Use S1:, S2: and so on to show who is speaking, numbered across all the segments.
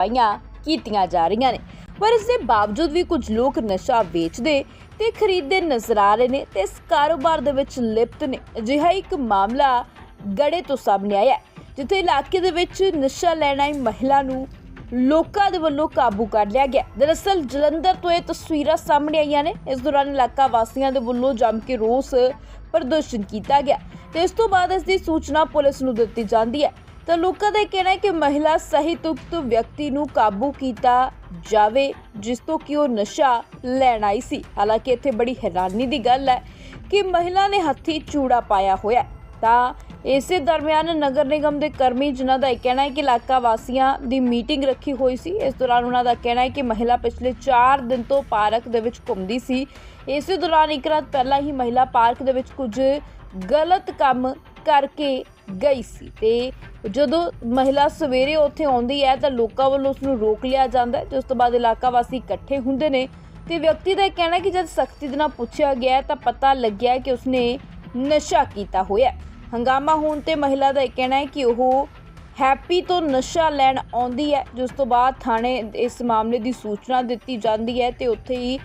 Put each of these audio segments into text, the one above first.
S1: ਪਾਈਆਂ ਕੀਤੀਆਂ ਜਾ ਰਹੀਆਂ ਨੇ। ਪਰ ਇਸ ਦੇ ਬਾਵਜੂਦ ਵੀ ਕੁਝ ਲੋਕ ਨਸ਼ਾ ਵੇਚਦੇ ਤੇ ਖਰੀਦਦੇ ਨਜ਼ਰ ਆ ਰਹੇ ਨੇ ਤੇ ਇਸ ਕਾਰੋਬਾਰ ਦੇ ਵਿੱਚ ਲਿਪਤ ਨੇ। ਅਜਿਹਾ ਇੱਕ ਮਾਮਲਾ ਗੜੇ ਤੋਂ ਸਾਹਮਣੇ ਆਇਆ ਜਿੱਥੇ ਇਲਾਕੇ ਦੇ ਵਿੱਚ ਨਸ਼ਾ ਲੈਣ ਆਈ ਮਹਿਲਾ ਨੂੰ ਲੋਕਾਂ ਦੇ ਵੱਲੋਂ ਕਾਬੂ ਕਰ ਲਿਆ ਗਿਆ। ਦਰਅਸਲ ਜਲੰਧਰ ਤੋਂ ਇਹ ਤਸਵੀਰਾਂ ਸਾਹਮਣੇ ਆਈਆਂ ਨੇ। ਇਸ ਦੌਰਾਨ ਇਲਾਕਾ ਵਾਸੀਆਂ ਦੇ ਵੱਲੋਂ ਜੰਮ ਕੇ ਰੋਸ ਪ੍ਰਦਰਸ਼ਨ ਕੀਤਾ ਗਿਆ ਤੇ ਇਸ ਤੋਂ ਬਾਅਦ ਇਸ ਦੀ ਸੂਚਨਾ ਪੁਲਿਸ ਨੂੰ ਦਿੱਤੀ ਜਾਂਦੀ ਹੈ। ਤਾਂ ਲੋਕਾਂ ਦਾ ਇਹ ਕਹਿਣਾ ਹੈ ਕਿ ਮਹਿਲਾ ਸਹਿਤ ਉਕਤ ਵਿਅਕਤੀ ਨੂੰ ਕਾਬੂ ਕੀਤਾ ਜਾਵੇ, ਜਿਸ ਤੋਂ ਕਿ ਉਹ ਨਸ਼ਾ ਲੈਣ ਆਈ ਸੀ। ਹਾਲਾਂਕਿ ਇੱਥੇ ਬੜੀ ਹੈਰਾਨੀ ਦੀ ਗੱਲ ਹੈ ਕਿ ਮਹਿਲਾ ਨੇ ਹੱਥੀ ਚੂੜਾ ਪਾਇਆ ਹੋਇਆ ਤਾਂ ਇਸੇ ਦਰਮਿਆਨ ਨਗਰ ਨਿਗਮ ਦੇ ਕਰਮੀ ਜਿਨ੍ਹਾਂ ਦਾ ਇਹ ਕਹਿਣਾ ਹੈ ਕਿ ਇਲਾਕਾ ਵਾਸੀਆਂ ਦੀ ਮੀਟਿੰਗ ਰੱਖੀ ਹੋਈ ਸੀ, ਇਸ ਦੌਰਾਨ ਉਹਨਾਂ ਦਾ ਕਹਿਣਾ ਹੈ ਕਿ ਮਹਿਲਾ ਪਿਛਲੇ 4 ਦਿਨ ਤੋਂ ਪਾਰਕ ਦੇ ਵਿੱਚ ਘੁੰਮਦੀ ਸੀ। ਇਸੇ ਦੌਰਾਨ ਇੱਕ ਰਾਤ ਪਹਿਲਾਂ ਹੀ ਮਹਿਲਾ ਪਾਰਕ ਦੇ ਵਿੱਚ ਕੁਝ ਗਲਤ ਕੰਮ ਕਰਕੇ ਗਈ ਸੀ ਤੇ ਜਦੋਂ ਮਹਿਲਾ ਸਵੇਰੇ ਉੱਥੇ ਆਉਂਦੀ ਹੈ ਤਾਂ ਲੋਕਾਂ ਵੱਲੋਂ ਉਸ ਨੂੰ ਰੋਕ ਲਿਆ ਜਾਂਦਾ ਹੈ ਉਸ ਤੋਂ ਬਾਅਦ ਇਲਾਕਾ ਵਾਸੀ ਇਕੱਠੇ ਹੁੰਦੇ ਨੇ ਤੇ ਵਿਅਕਤੀ ਦਾ ਇਹ ਕਹਿਣਾ ਕਿ ਜਦ ਸਖਤੀ ਦੇ ਨਾਲ ਪੁੱਛਿਆ ਗਿਆ ਤਾਂ ਪਤਾ ਲੱਗਿਆ ਕਿ ਉਸਨੇ ਨਸ਼ਾ ਕੀਤਾ ਹੋਇਆ ਹੰਗਾਮਾ ਹੋਣ ਤੇ ਮਹਿਲਾ ਦਾ ਇਹ ਕਹਿਣਾ ਹੈ ਕਿ ਉਹ ਹੈਪੀ ਤੋਂ ਨਸ਼ਾ ਲੈਣ ਆਉਂਦੀ ਹੈ ਜਿਸ ਤੋਂ ਬਾਅਦ ਥਾਣੇ ਇਸ ਮਾਮਲੇ ਦੀ ਸੂਚਨਾ ਦਿੱਤੀ ਜਾਂਦੀ ਹੈ ਤੇ ਉੱਥੇ ਹੀ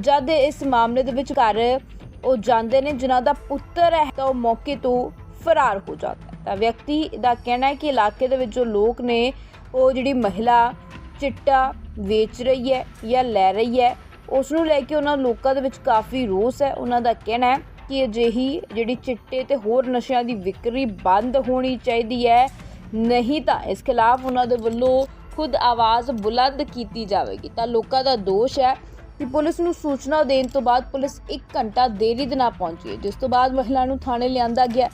S1: ਜਦ ਇਸ ਮਾਮਲੇ ਦੇ ਵਿੱਚ ਘਰ ਉਹ ਜਾਂਦੇ ਨੇ, ਜਿਨ੍ਹਾਂ ਦਾ ਪੁੱਤਰ ਹੈ ਤਾਂ ਉਹ ਮੌਕੇ ਤੋਂ ਫਰਾਰ ਹੋ ਜਾਂਦਾ ਤਾਂ ਵਿਅਕਤੀ ਦਾ ਕਹਿਣਾ ਹੈ ਕਿ ਇਲਾਕੇ ਦੇ ਵਿੱਚ ਜੋ ਲੋਕ ਨੇ, ਉਹ ਜਿਹੜੀ ਮਹਿਲਾ ਚਿੱਟਾ ਵੇਚ ਰਹੀ ਹੈ ਜਾਂ ਲੈ ਰਹੀ ਹੈ ਉਸ ਨੂੰ ਲੈ ਕੇ ਉਹਨਾਂ ਲੋਕਾਂ ਦੇ ਵਿੱਚ ਕਾਫੀ ਰੋਸ ਹੈ। ਉਹਨਾਂ ਦਾ ਕਹਿਣਾ ਹੈ ਕਿ ਅਜਿਹੀ ਜਿਹੜੀ ਚਿੱਟੇ ਤੇ ਹੋਰ ਨਸ਼ਿਆਂ ਦੀ ਵਿਕਰੀ ਬੰਦ ਹੋਣੀ ਚਾਹੀਦੀ ਹੈ। ਨਹੀਂ ਤਾਂ ਇਸ ਖਿਲਾਫ ਉਹਨਾਂ ਦੇ ਵੱਲੋਂ ਖੁਦ ਆਵਾਜ਼ ਬੁਲੰਦ ਕੀਤੀ ਜਾਵੇਗੀ। ਤਾਂ ਲੋਕਾਂ ਦਾ ਦੋਸ਼ ਹੈ ਕਿ ਪੁਲਿਸ ਨੂੰ ਸੂਚਨਾ ਦੇਣ ਤੋਂ ਬਾਅਦ ਪੁਲਿਸ 1 ਘੰਟਾ ਦੇਰੀ ਦੇ ਨਾਲ ਪਹੁੰਚੀ ਜਿਸ ਤੋਂ ਬਾਅਦ ਮਹਿਲਾ ਨੂੰ ਥਾਣੇ ਲਿਆਂਦਾ ਗਿਆ।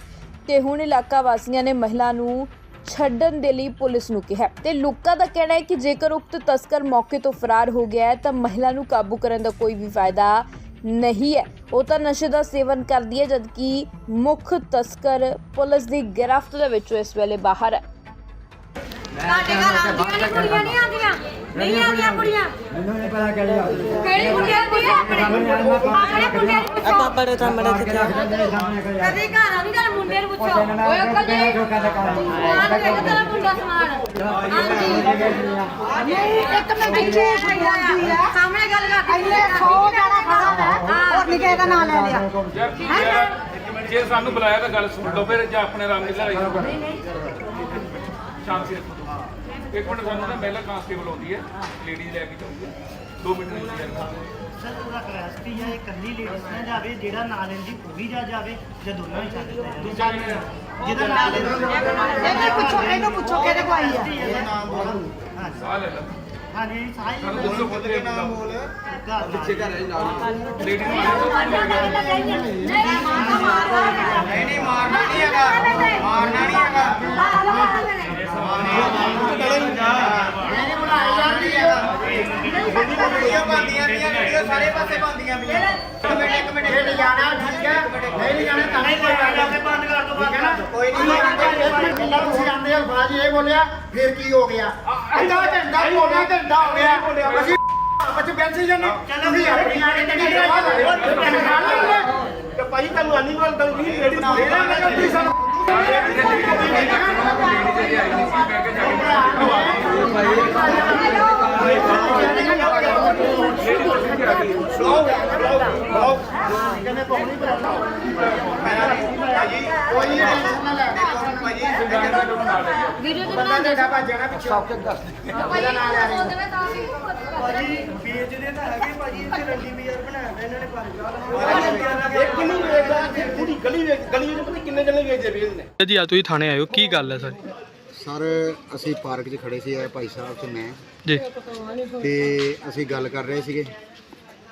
S1: ਤੇ ਹੁਣ ਇਲਾਕਾ ਵਾਸੀਆਂ ਨੇ ਮਹਿਲਾ ਨੂੰ ਛੱਡਣ ਦੇ ਲਈ ਪੁਲਿਸ ਨੂੰ ਕਿਹਾ। ਤੇ ਲੋਕਾਂ ਦਾ ਕਹਿਣਾ ਹੈ ਕਿ ਜੇਕਰ ਉਕਤ ਤਸਕਰ ਮੌਕੇ ਤੋਂ ਫਰਾਰ ਹੋ ਗਿਆ ਹੈ, ਤਾਂ ਮਹਿਲਾ ਨੂੰ ਕਾਬੂ ਕਰਨ ਦਾ ਕੋਈ ਵੀ ਫਾਇਦਾ ਨਹੀਂ ਹੈ। ਉਹ ਤਾਂ ਨਸ਼ੇ ਦਾ ਸੇਵਨ ਕਰਦੀ ਹੈ, ਜਦਕਿ ਮੁੱਖ ਤਸਕਰ ਪੁਲਿਸ ਦੀ ਗ੍ਰਿਫਤ ਦੇ ਵਿੱਚੋਂ ਇਸ ਵੇਲੇ ਬਾਹਰ ਹੈ।
S2: ਸਾਡੇ ਘਰ ਆਉਂਦੀਆਂ ਨੇ ਕੁੜੀਆਂ ਨਹੀਂ ਆਉਂਦੀਆਂ? ਨਹੀਂ ਆਉਂਦੀਆਂ ਕੁੜੀਆਂ?
S3: ਮੈਨੂੰ ਨਹੀਂ ਪਤਾ ਕਿਹੜੀ ਆ।
S2: ਕਿਹੜੀ ਕੁੜੀਆਂ ਦੀ ਆਪਣੇ ਆਪਣੇ ਮੁੰਡੇ ਨੂੰ ਪੁੱਛੋ।
S4: ਆਪਾਂ ਬੜੇ ਸਾਹਮਣੇ
S3: ਆ
S2: ਕਦੀ ਘਰ ਆਉਂਦੀ ਤਾਂ ਮੁੰਡੇ ਨੂੰ ਪੁੱਛੋ।
S3: ਮੈਂ
S2: ਓਏ ਅੰਕਲ ਜੀ। ਸਮਾਨ ਵੇਖ ਤੇਰਾ ਮੁੰਡਾ ਸਮਾਨ। ਹਾਂਜੀ। ਨਹੀਂ ਇੱਕ ਮਿੰਟ ਪਿੱਛੇ ਆਉਂਦੀ ਆ। ਸਾਹਮਣੇ ਗੱਲ ਕਰ। ਇੰਨੇ 100 ਜਾਣਾ ਖੜਾ ਹੈ। ਹੋਰ ਨਹੀਂ ਕਿਸੇ ਦਾ ਨਾਂ ਲੈ ਲਿਆ।
S5: ਹੈ? ਜੇ ਸਾਨੂੰ ਬੁਲਾਇਆ ਤਾਂ ਗੱਲ ਸੁਣ ਲਓ ਫਿਰ ਜਾਂ ਆਪਣੇ ਰਾਮ ਲੀਲਾ ਰਹੀ ਸ਼ਾਂਤੀ ਰੱਖੋ। ਇੱਕ ਮਿੰਟ ਸਾਨੂੰ ਨਾ ਪਹਿਲਾਂ ਕਾਂਸਟੇਬਲ ਆਉਂਦੀ ਹੈ ਲੇਡੀ ਲੈ ਕੇ ਜਾਊਗੀ 2 ਮਿੰਟ ਦੀ ਹੈ
S6: ਸਰ ਪੂਰਾ ਕਲਾਸਟੀ ਹੈ ਇਕੱਲੀ ਲੇਡੀਜ਼ ਨਾ ਜਾਵੇ ਜਿਹੜਾ ਨਾਲ ਉਹ ਵੀ ਜਾ ਜਾਵੇ ਜਾਂ ਦੋਨੋਂ ਹੀ ਚੱਲ ਜਾਂਦੇ
S5: ਦੂਜਾ ਹੈ।
S6: ਜਿਹਦਾ ਨਾਲ
S2: ਇਹਨੂੰ ਪੁੱਛੋ ਇਹਨੂੰ ਪੁੱਛੋ ਕਿਹਦੇ ਕੋ ਆਈ ਆ।
S5: ਸਾਹ ਲੈ ਲੈ।
S6: ਹਾਂਜੀ ਸਾਈ
S5: ਸਾਨੂੰ ਦੱਸੋ ਖੁਦ ਦੇ ਨਾਮ ਬੋਲ
S6: ਪਿੱਛੇ ਘਰ
S5: ਲੇਡੀ ਨੂੰ ਆਇਆ ਤਾਂ
S2: ਨਹੀਂ ਨਹੀਂ ਮਾਰਨਾ ਨਹੀਂ ਹੈਗਾ। ਮਾਰਨਾ ਨਹੀਂ ਹੈਗਾ।
S6: ਇੱਕ ਮਿੰਟ ਇੱਕ ਮਿੰਟ ਇਹ ਨਹੀਂ ਠੀਕ ਹੈ ਨਹੀਂ ਨਹੀਂ ਤਾਂ ਨਹੀਂ ਕੋਈ ਬੰਦ ਕਰ ਦੋ ਬਾਕੀ ਕੋਈ ਨਹੀਂ
S7: ਕਿੰਨਾ ਤੁਸੀਂ ਆਂਦੇ ਅਲਫਾਜ਼ ਇਹ ਬੋਲਿਆ ਫਿਰ ਕੀ ਹੋ ਗਿਆ ਅੱਧਾ ਘੰਟਾ ਪੌਣਾ ਘੰਟਾ ਹੋ ਗਿਆ ਅਸੀਂ ਬੱਚ ਬੈਠੇ ਜਾਂਦੇ ਤੁਸੀਂ ਆਪਣੀ ਆਣੇ ਤੇ ਨਹੀਂ ਤੇ ਭਾਈ ਤੁਹਾਨੂੰ ਆਨੀ ਵਾਲ ਤਾਂ ਨਹੀਂ ਰੈਡੀ ਨਾ ਹੋਇਆ ਮੈਂ ਕਿਹਾ ਤੁਸੀਂ ਸਾਨੂੰ ਕਹਿੰਦੇ ਪੌਣੀ ਭਰਾਵਾ ਭਾਜੀ ਕੋਈ ਟੈਨਸ਼ਨ ਨਾ ਲੈ
S2: ਵੀਡੀਓ
S7: ਬੰਦਾ ਤੁਹਾਡਾ ਭੱਜ ਜਾਣਾ ਪਿੱਛੇ।
S2: ਇਹਦਾ ਨਾਂ ਲੈ ਰਹੇ
S6: ਭਾਜੀ ਵੇਚਦੇ ਤਾਂ ਹੈਗੇ ਭਾਜੀ ਇੱਥੇ ਰੰਡੀ ਬਾਜ਼ਾਰ ਬਣਾਇਆ ਹੋਇਆ ਇਹਨਾਂ ਨੇ ਭਾਜੀ
S7: ਇੱਕ ਕਿੰਨੀ ਵੇਚਦਾ ਇੱਥੇ ਪੂਰੀ ਗਲੀ ਵੇਚ ਗਲੀ ਵਿੱਚ ਪਤਾ ਕਿੰਨੇ ਜਣੇ ਵੇਚਦੇ ਵੇਚਦੇ ਨੇ
S8: ਜੀ ਆ ਤੁਸੀਂ ਥਾਣੇ ਆਇਓ ਕੀ ਗੱਲ ਹੈ ਸਾਰੀ?
S9: ਸਰ ਅਸੀਂ ਪਾਰਕ 'ਚ ਖੜੇ ਸੀ ਇਹ ਭਾਈ ਸਾਹਿਬ ਤੇ ਮੈਂ।
S8: ਜੀ।
S9: ਤੇ ਅਸੀਂ ਗੱਲ ਕਰ ਰਹੇ ਸੀਗੇ